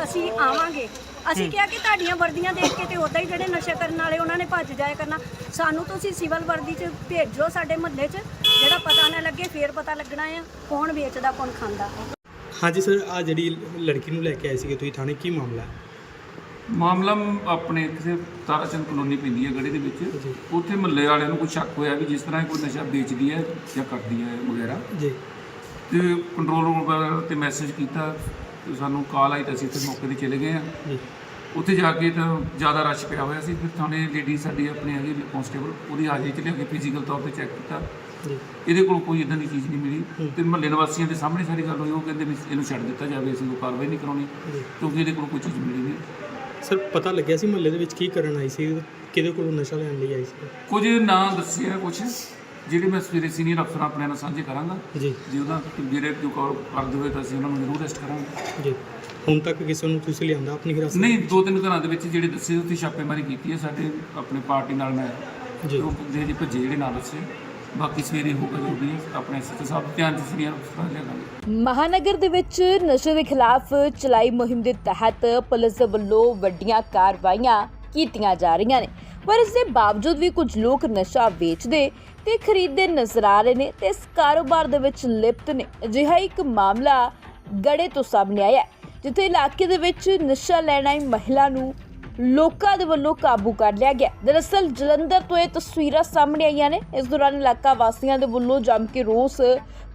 S2: ਅਸੀਂ ਆਵਾਂਗੇ। ਅਸੀਂ ਕਿਹਾ ਕਿ ਤੁਹਾਡੀਆਂ ਵਰਦੀਆਂ ਦੇਖ ਕੇ ਤੇ ਉਦਾਂ ਹੀ ਜਿਹੜੇ ਨਸ਼ਾ ਕਰਨ ਵਾਲੇ ਉਹਨਾਂ ਨੇ ਭੱਜ ਜਾਇਆ ਕਰਨਾ। ਸਾਨੂੰ ਤੁਸੀਂ ਸਿਵਲ ਵਰਦੀ 'ਚ ਭੇਜੋ ਸਾਡੇ ਮੁਹੱਲੇ 'ਚ ਜਿਹੜਾ ਪਤਾ ਨਾ ਲੱਗੇ ਫੇਰ ਪਤਾ ਲੱਗਣਾ ਆ ਕੌਣ ਵੇਚਦਾ ਕੌਣ ਖਾਂਦਾ।
S8: ਹਾਂਜੀ ਸਰ ਆ ਜਿਹੜੀ ਲੜਕੀ ਨੂੰ ਲੈ ਕੇ ਆਏ ਸੀਗੇ ਤੁਸੀਂ ਥਾਣੇ ਕੀ ਮਾਮਲਾ ਹੈ?
S5: ਮਾਮਲਾ ਆਪਣੇ ਕਿਸੇ ਤਾਰਾਚੰਦ ਕਲੋਨੀ ਪੈਂਦੀ ਹੈ ਗੜੇ ਦੇ ਵਿੱਚ। ਉੱਥੇ ਮਹੱਲੇ ਵਾਲਿਆਂ ਨੂੰ ਕੋਈ ਸ਼ੱਕ ਹੋਇਆ ਵੀ ਜਿਸ ਤਰ੍ਹਾਂ ਇਹ ਕੋਈ ਨਸ਼ਾ ਵੇਚਦੀ ਹੈ ਜਾਂ ਕਰਦੀ ਹੈ ਵਗੈਰਾ।
S8: ਜੀ।
S5: ਤੇ ਕੰਟਰੋਲ ਰੂਮ ਤੇ ਮੈਸੇਜ ਕੀਤਾ ਤੇ ਸਾਨੂੰ ਕਾਲ ਆਈ ਤਾਂ ਅਸੀਂ ਤੇ ਮੌਕੇ ਤੇ ਚਲੇ ਗਏ ਆ। ਉੱਥੇ ਜਾ ਕੇ ਤਾਂ ਜ਼ਿਆਦਾ ਰਸ਼ ਪਿਆ ਹੋਇਆ ਸੀ ਫਿਰ ਥਾਣੇ ਲੇਡੀ ਸਾਡੀ ਆਪਣੀ ਹੈਗੀ ਕਨਸਟੇਬਲ ਉਹਦੀ ਹਾਜ਼ਰੀ ਚ ਲਿਆ ਕੇ ਫਿਜ਼ੀਕਲ ਤੌਰ ਤੇ ਚੈੱਕ ਕੀਤਾ। ਇਹਦੇ ਕੋਲ ਕੋਈ ਇਦਾਂ ਦੀ ਚੀਜ਼ ਨਹੀਂ ਮਿਲੀ। ਤੇ ਮਹੱਲੇ ਨਿਵਾਸੀਆਂ ਦੇ ਸਾਹਮਣੇ ਸਾਰੀ ਗੱਲ ਹੋਈ ਉਹ ਕਹਿੰਦੇ ਵੀ ਇਹਨੂੰ ਛੱਡ ਦਿੱਤਾ ਜਾਵੇ ਅਸੀਂ ਕੋਈ ਕਾਰਵਾਈ ਨਹੀਂ ਕਰਾਉਣੀ ਕਿਉਂਕਿ ਇਹਦੇ ਕੋਲ ਕੋਈ ਚੀਜ਼ ਮਿਲੀ ਨਹੀਂ।
S8: ਸਰ ਪਤਾ ਲੱਗਿਆ ਸੀ ਮਹੱਲੇ ਦੇ ਵਿੱਚ ਕੀ ਕਰਨ ਆਈ ਸੀ ਕਿਹਦੇ ਕੋਲੋਂ ਨਸ਼ਾ ਲੈਣ ਲਈ ਆਈ ਸੀ?
S5: ਕੁਝ ਨਾਂ ਦੱਸਿਆ ਕੁਝ ਜਿਹੜੇ ਮੈਂ ਸਵੇਰੇ ਸੀਨੀਅਰ ਅਫਸਰਾਂ ਆਪਣੇ ਨਾਲ ਸਾਂਝੇ ਕਰਾਂਗਾ
S8: ਜੀ।
S5: ਜੇ ਉਹਦਾ ਜਿਹੜੇ ਜੋ ਕਾਲ ਕਰਦੇ ਹੋਏ ਤਾਂ ਅਸੀਂ ਉਹਨਾਂ ਨੂੰ ਜ਼ਰੂਰ ਅਰੈਸਟ ਕਰਾਂਗੇ।
S8: ਜੀ। ਹੁਣ ਤੱਕ ਕਿਸੇ ਨੂੰ ਤੁਸੀਂ ਲਿਆਂਦਾ ਆਪਣੀ ਹਿਰਾਸਤ?
S5: ਨਹੀਂ ਦੋ ਤਿੰਨ ਘਰਾਂ ਦੇ ਵਿੱਚ ਜਿਹੜੇ ਦੱਸੇ ਉੱਥੇ ਛਾਪੇਮਾਰੀ ਕੀਤੀ ਹੈ ਸਾਡੇ ਆਪਣੇ ਪਾਰਟੀ ਨਾਲ ਮੈਂ।
S8: ਜੀ।
S5: ਉਹ ਜਿਹੜੇ ਭੱਜੇ ਜਿਹੜੇ ਨਾਲ ਦੱਸੇ। ਬਾਕੀ ਸਵੇਰੇ ਹੋਊਗਾ ਜੋ ਵੀ ਆਪਣੇ ਐਸਐਚਓ ਸਾਹਿਬ ਦੇ ਧਿਆਨ ਚ ਸੀਨੀਅਰ ਅਫਸਰਾਂ ਲਿਆਵਾਂਗੇ
S1: ਮਹਾਨਗਰ ਦੇ ਵਿੱਚ ਨਸ਼ੇ ਦੇ ਖਿਲਾਫ ਚਲਾਈ ਮੁਹਿੰਮ ਦੇ ਤਹਿਤ ਪੁਲਿਸ ਦੇ ਵੱਲੋਂ ਵੱਡੀਆਂ ਕਾਰਵਾਈਆਂ ਕੀਤੀਆਂ ਜਾ ਰਹੀਆਂ ਨੇ। ਪਰ ਇਸ ਦੇ ਬਾਵਜੂਦ ਵੀ ਕੁਝ ਲੋਕ ਨਸ਼ਾ ਵੇਚਦੇ ਤੇ ਖਰੀਦਦੇ ਨਜ਼ਰ ਆ ਰਹੇ ਨੇ ਤੇ ਇਸ ਕਾਰੋਬਾਰ ਦੇ ਵਿੱਚ ਲਿਪਤ ਨੇ। ਅਜਿਹਾ ਇੱਕ ਮਾਮਲਾ ਗੜੇ ਤੋਂ ਸਾਹਮਣੇ ਆਇਆ ਜਿੱਥੇ ਇਲਾਕੇ ਦੇ ਵਿੱਚ ਨਸ਼ਾ ਲੈਣ ਆਈ ਮਹਿਲਾ ਨੂੰ ਲੋਕਾਂ ਦੇ ਵੱਲੋਂ ਕਾਬੂ ਕਰ ਲਿਆ ਗਿਆ। ਦਰਅਸਲ ਜਲੰਧਰ ਤੋਂ ਇਹ ਤਸਵੀਰਾਂ ਸਾਹਮਣੇ ਆਈਆਂ ਨੇ। ਇਸ ਦੌਰਾਨ ਇਲਾਕਾ ਵਾਸੀਆਂ ਦੇ ਵੱਲੋਂ ਜੰਮ ਕੇ ਰੋਸ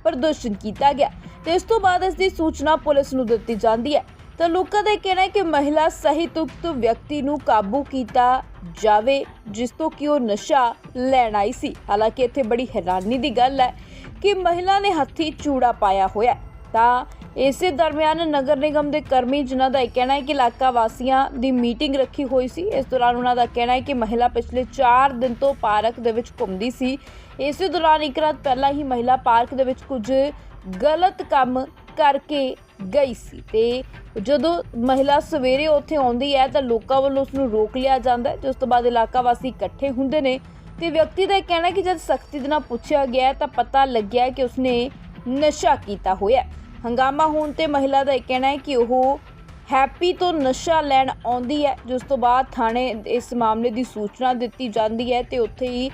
S1: ਪ੍ਰਦਰਸ਼ਨ ਕੀਤਾ ਗਿਆ ਤੇ ਇਸ ਤੋਂ ਬਾਅਦ ਇਸ ਦੀ ਸੂਚਨਾ ਪੁਲਿਸ ਨੂੰ ਦਿੱਤੀ ਜਾਂਦੀ ਹੈ। ਤਾਂ ਲੋਕਾਂ ਦਾ ਇਹ ਕਹਿਣਾ ਹੈ ਕਿ ਮਹਿਲਾ ਸਹਿਤ ਉਕਤ ਵਿਅਕਤੀ ਨੂੰ ਕਾਬੂ ਕੀਤਾ ਜਾਵੇ, ਜਿਸ ਤੋਂ ਕਿ ਉਹ ਨਸ਼ਾ ਲੈਣ ਆਈ ਸੀ। ਹਾਲਾਂਕਿ ਇੱਥੇ ਬੜੀ ਹੈਰਾਨੀ ਦੀ ਗੱਲ ਹੈ ਕਿ ਮਹਿਲਾ ਨੇ ਹੱਥੀ ਚੂੜਾ ਪਾਇਆ ਹੋਇਆ ਤਾਂ ਇਸੇ ਦਰਮਿਆਨ ਨਗਰ ਨਿਗਮ ਦੇ ਕਰਮੀ ਜਿਨ੍ਹਾਂ ਦਾ ਇਹ ਕਹਿਣਾ ਹੈ ਕਿ ਇਲਾਕਾ ਵਾਸੀਆਂ ਦੀ ਮੀਟਿੰਗ ਰੱਖੀ ਹੋਈ ਸੀ, ਇਸ ਦੌਰਾਨ ਉਹਨਾਂ ਦਾ ਕਹਿਣਾ ਹੈ ਕਿ ਮਹਿਲਾ ਪਿਛਲੇ 4 ਦਿਨ ਤੋਂ ਪਾਰਕ ਦੇ ਵਿੱਚ ਘੁੰਮਦੀ ਸੀ। ਇਸੇ ਦੌਰਾਨ ਇੱਕ ਰਾਤ ਪਹਿਲਾਂ ਹੀ ਮਹਿਲਾ ਪਾਰਕ ਦੇ ਵਿੱਚ ਕੁਝ ਗਲਤ ਕੰਮ ਕਰਕੇ ਗਈ ਸੀ ਤੇ ਜਦੋਂ ਮਹਿਲਾ ਸਵੇਰੇ ਉੱਥੇ ਆਉਂਦੀ ਹੈ ਤਾਂ ਲੋਕਾਂ ਵੱਲੋਂ ਉਸ ਨੂੰ ਰੋਕ ਲਿਆ ਜਾਂਦਾ ਹੈ ਜਿਸ ਤੋਂ ਬਾਅਦ ਇਲਾਕਾ ਵਾਸੀ ਇਕੱਠੇ ਹੁੰਦੇ ਨੇ ਤੇ ਵਿਅਕਤੀ ਦਾ ਇਹ ਕਹਿਣਾ ਕਿ ਜਦ ਸਖਤੀ ਦੇ ਨਾਲ ਪੁੱਛਿਆ ਗਿਆ ਤਾਂ ਪਤਾ ਲੱਗਿਆ ਕਿ ਉਸਨੇ ਨਸ਼ਾ ਕੀਤਾ ਹੋਇਆ ਹੰਗਾਮਾ ਹੋਣ ਤੇ ਮਹਿਲਾ ਦਾ ਇਹ ਕਹਿਣਾ ਹੈ ਕਿ ਉਹ ਹੈਪੀ ਤੋਂ ਨਸ਼ਾ ਲੈਣ ਆਉਂਦੀ ਹੈ ਜਿਸ ਤੋਂ ਬਾਅਦ ਥਾਣੇ ਇਸ ਮਾਮਲੇ ਦੀ ਸੂਚਨਾ ਦਿੱਤੀ ਜਾਂਦੀ ਹੈ ਤੇ ਉੱਥੇ ਹੀ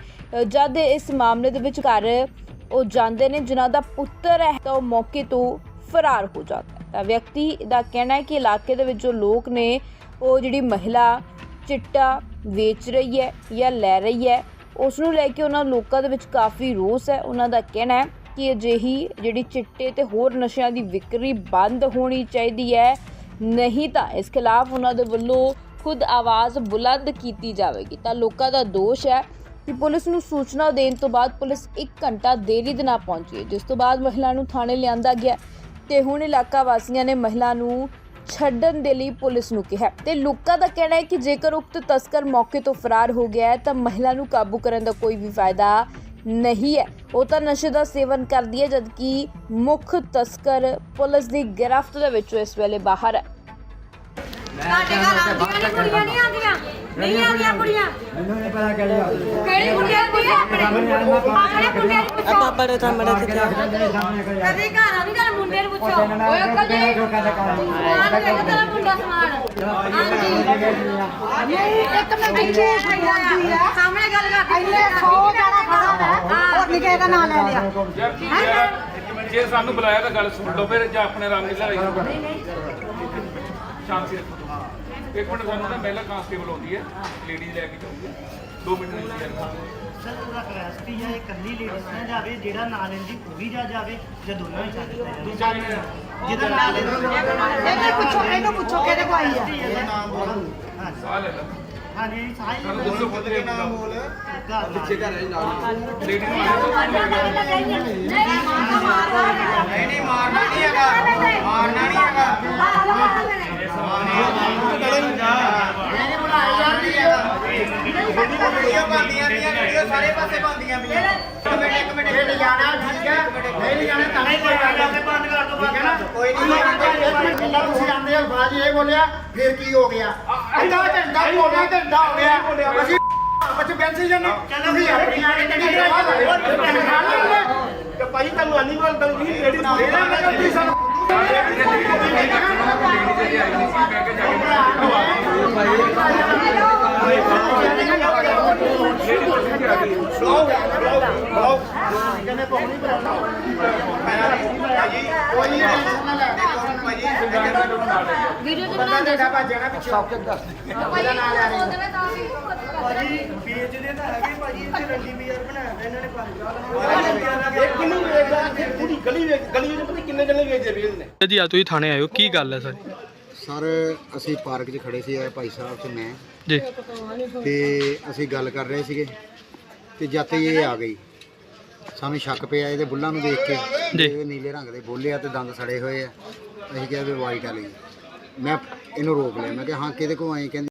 S1: ਜਦ ਇਸ ਮਾਮਲੇ ਦੇ ਵਿੱਚ ਘਰ ਉਹ ਜਾਂਦੇ ਨੇ, ਜਿਨ੍ਹਾਂ ਦਾ ਪੁੱਤਰ ਹੈ ਤਾਂ ਉਹ ਮੌਕੇ ਤੋਂ ਫਰਾਰ ਹੋ ਜਾਂਦਾ ਤਾਂ ਵਿਅਕਤੀ ਦਾ ਕਹਿਣਾ ਹੈ ਕਿ ਇਲਾਕੇ ਦੇ ਵਿੱਚ ਜੋ ਲੋਕ ਨੇ, ਉਹ ਜਿਹੜੀ ਮਹਿਲਾ ਚਿੱਟਾ ਵੇਚ ਰਹੀ ਹੈ ਜਾਂ ਲੈ ਰਹੀ ਹੈ ਉਸ ਨੂੰ ਲੈ ਕੇ ਉਹਨਾਂ ਲੋਕਾਂ ਦੇ ਵਿੱਚ ਕਾਫੀ ਰੋਸ ਹੈ। ਉਹਨਾਂ ਦਾ ਕਹਿਣਾ ਹੈ ਕਿ ਅਜਿਹੀ ਜਿਹੜੀ ਚਿੱਟੇ ਤੇ ਹੋਰ ਨਸ਼ਿਆਂ ਦੀ ਵਿਕਰੀ ਬੰਦ ਹੋਣੀ ਚਾਹੀਦੀ ਹੈ। ਨਹੀਂ ਤਾਂ ਇਸ ਖਿਲਾਫ ਉਹਨਾਂ ਦੇ ਵੱਲੋਂ ਖੁਦ ਆਵਾਜ਼ ਬੁਲੰਦ ਕੀਤੀ ਜਾਵੇਗੀ। ਤਾਂ ਲੋਕਾਂ ਦਾ ਦੋਸ਼ ਹੈ ਕਿ ਪੁਲਿਸ ਨੂੰ ਸੂਚਨਾ ਦੇਣ ਤੋਂ ਬਾਅਦ ਪੁਲਿਸ 1 ਘੰਟਾ ਦੇਰੀ ਦੇ ਨਾਲ ਪਹੁੰਚੀ ਜਿਸ ਤੋਂ ਬਾਅਦ ਮਹਿਲਾ ਨੂੰ ਥਾਣੇ ਲਿਆਂਦਾ ਗਿਆ। ਤੇ ਹੁਣ ਇਲਾਕਾ ਵਾਸੀਆਂ ਨੇ ਮਹਿਲਾ ਨੂੰ ਛੱਡਣ ਦੇ ਲਈ ਪੁਲਿਸ ਨੂੰ ਕਿਹਾ। ਤੇ ਲੋਕਾਂ ਦਾ ਕਹਿਣਾ ਹੈ ਕਿ ਜੇਕਰ ਉਕਤ ਤਸਕਰ ਮੌਕੇ ਤੋਂ ਫਰਾਰ ਹੋ ਗਿਆ ਹੈ, ਤਾਂ ਮਹਿਲਾ ਨੂੰ ਕਾਬੂ ਕਰਨ ਦਾ ਕੋਈ ਵੀ ਫਾਇਦਾ ਨਹੀਂ ਹੈ। ਉਹ ਤਾਂ ਨਸ਼ੇ ਦਾ ਸੇਵਨ ਕਰਦੀ ਹੈ, ਜਦਕਿ ਮੁੱਖ ਤਸਕਰ ਪੁਲਿਸ ਦੀ ਗ੍ਰਿਫਤ ਦੇ ਵਿੱਚੋਂ ਇਸ ਵੇਲੇ ਬਾਹਰ ਹੈ।
S2: ਸਾਡੇ ਘਰ ਆਉਂਦੀਆਂ ਨੇ ਕੁੜੀਆਂ ਨਹੀਂ ਆਉਂਦੀਆਂ? ਨਹੀਂ ਆਉਂਦੀਆਂ ਕੁੜੀਆਂ?
S3: ਮੈਨੂੰ ਨਹੀਂ ਪਤਾ ਕਿਹੜੀ ਆ
S2: ਕਿਹੜੀ ਕੁੜੀਆਂ ਕੋਈ ਆਪਣੇ ਆਪਣੇ ਮੁੰਡੇ ਨੂੰ ਪੁੱਛੋ।
S3: ਪਾਪਾ ਦੇ ਕਿੱਥੇ ਦੇ ਸਾਹਮਣੇ ਕੋਈ ਆ
S2: ਕਦੇ ਘਰ ਆਉਂਦੀ ਤਾਂ ਮੁੰਡੇ ਨੂੰ ਪੁੱਛੋ। ਓਏ ਅੰਕਲ ਜੀ।
S3: ਦਾ
S2: ਸਮਾਨ ਵੇਖੋ ਤੇਰਾ ਮੁੰਡਾ ਸਮਾਨ। ਹਾਂਜੀ। ਇੱਕ ਮਿੰਟ ਇੱਥੇ ਆਉਂਦੀ ਆ ਸਾਹਮਣੇ ਗੱਲ ਕਰ। ਇੰਨੇ 100 ਜਾਣਾ ਖੜਾ ਹੈ। ਹੋਰ ਨਿਕੇ ਦਾ ਨਾਂ ਲੈ ਲਿਆ।
S5: ਯਾਰ ਕੀ ਯਾਰ, ਜੇ ਸਾਨੂੰ ਬੁਲਾਇਆ ਤਾਂ ਗੱਲ ਸੁਣ ਲਓ ਫਿਰ ਜਾਂ ਆਪਣੇ ਨਾਲ ਲੜਾਈ ਸ਼ਾਂਤੀ ਰੱਖੋ। ਇੱਕ ਮਿੰਟ ਸਾਨੂੰ ਨਾ ਮਹਿਲਾ ਕਾਂਸਟੇਬਲ ਆਉਂਦੀ ਹੈ ਲੇਡੀ ਲੈ ਕੇ ਜਾਊਗੀ। ਦੋ ਮਿੰਟ ਦੀ ਗੱਲ
S6: ਸਰ ਉਹਦਾ ਕਲੈਸਪੀ ਹੈ ਇਕੱਲੀ ਲੇਡੀਜ਼ ਨਾ ਜਾਵੇ ਜਿਹੜਾ ਨਾਲ ਲੈਂਦੀ ਉਹ ਵੀ ਜਾ ਜਾਵੇ ਜਾਂ ਦੋਨੋਂ ਹੀ ਚੱਲ ਜਾਵੇ
S5: ਦੂਜਾ
S6: ਜਿਹਦਾ ਨਾਲ
S2: ਇਹਨੂੰ ਪੁੱਛੋ ਇਹਨੂੰ ਪੁੱਛੋ ਕਿਹਦੇ ਕੋਲ ਆਈ ਆ
S5: ਸਾਹ ਲੈ ਲੈ।
S6: ਹਾਂਜੀ ਸਾਈ
S5: ਸਾਨੂੰ ਦੱਸੋ ਕਿੱਥੇ ਨਾਮ ਬੋਲ
S6: ਪਿੱਛੇ
S5: ਲੇਡੀ ਨੂੰ
S7: ਨਹੀਂ ਨਹੀਂ ਮਾਰਨਾ ਨਹੀਂ ਹੈਗਾ। ਮਾਰਨਾ ਨਹੀਂ ਹੈਗਾ ਨਹੀਂ ਬੁਲਾਈ ਜਾਂਦੀ ਹੈਗਾ ਵੀਡੀਓ ਬੰਦੀਆਂ ਪਈਆਂ ਵੀਡੀਓ ਸਾਰੇ ਪਾਸੇ ਬੰਦੀਆਂ ਪਈਆਂ ਇੱਕ ਮਿੰਟ ਇੱਕ ਮਿੰਟ ਜੇ ਨਹੀਂ ਜਾਣਾ ਠੀਕ ਹੈ ਨਹੀਂ ਨਹੀਂ ਜਾਣਾ ਤਾਂ ਨਹੀਂ ਕੋਈ ਗੱਲ ਨਹੀਂ ਬੰਦ ਕਰ ਦੋ ਠੀਕ ਹੈ ਨਾ ਕੋਈ ਨਹੀਂ ਇੱਕ ਮਿੰਟ ਜਿੰਨਾ ਤੁਸੀਂ ਅਲਫਾਜ਼ ਇਹ ਬੋਲਿਆ ਫਿਰ ਕੀ ਹੋ ਗਿਆ? ਅੱਧਾ ਘੰਟਾ ਪੌਣਾ ਘੰਟਾ ਹੋ ਗਿਆ। ਅਸੀਂ ਬੱਚ ਬੈਂਸੀ ਜਨ ਤੁਸੀਂ ਆਪਣੀ ਆਣੇ ਤੇ ਨਹੀਂ
S10: ਭਾਈ ਤੁਹਾਨੂੰ ਐਨੀਮਲ ਦੰਗੀ ਲੇਡੀ ਇਹਦਾ ਮਤਲਬ ਤੁਸੀਂ ਸਾਨੂੰ
S9: ਕੋਈ ਟੈਨਸ਼ਨ ਨਾ ਲੈ
S7: ਵੀਡੀਓ
S9: ਬੰਦਾ ਤੁਹਾਡਾ ਭੱਜ ਜਾਣਾ ਪਿੱਛੇ। ਸਭ ਕੁਝ ਦੱਸ ਇਹਦਾ ਨਾਂ ਲੈ ਰਹੀ
S10: ਵੇਚਦੇ ਤਾਂ ਹੈਗੇ ਭਾਜੀ ਇੱਥੇ ਰੰਡੀ ਬੀਅਰ ਬਣਾਇਆ ਇਹਨਾਂ ਨੇ ਪੰਜ ਇਹ ਕਿੰਨੂੰ ਵੇਚਦਾ? ਇੱਥੇ ਪੂਰੀ ਗਲੀ ਵੇਚ ਗਲੀ ਵਿੱਚ ਪਤਾ ਕਿੰਨੇ ਜਣੇ ਵੇਚਦੇ ਵੇਚਦੇ ਨੇ
S8: ਜੀ ਆ ਤੁਸੀਂ ਥਾਣੇ ਆਇਓ ਕੀ ਗੱਲ ਹੈ ਸਰ?
S9: ਸਰ ਅਸੀਂ ਪਾਰਕ 'ਚ ਖੜੇ ਸੀ ਇਹ ਭਾਈ ਸਾਹਿਬ ਤੇ ਮੈਂ।
S8: ਜੀ।
S9: ਤੇ ਅਸੀਂ ਗੱਲ ਕਰ ਰਹੇ ਸੀਗੇ ਤੇ ਜਦ ਤੇ ਇਹ ਆ ਗਈ ਸਾਨੂੰ ਸ਼ੱਕ ਪਿਆ ਇਹਦੇ ਬੁੱਲਾਂ ਨੂੰ ਦੇਖ ਕੇ।
S8: ਜੀ।
S9: ਇਹ ਨੀਲੇ ਰੰਗ ਦੇ ਬੋਲੇ ਆ ਤੇ ਦੰਦ ਸੜੇ ਹੋਏ ਆ। ਅਸੀਂ ਕਿਹਾ ਵੀ ਵਾਈਟ ਵਾਲੀ ਮੈਂ ਇਹਨੂੰ ਰੋਕ ਲਿਆ। ਮੈਂ ਕਿਹਾ, ਹਾਂ, ਕਿਹਦੇ ਕੋਲ ਆਏ? ਕਹਿੰਦੀ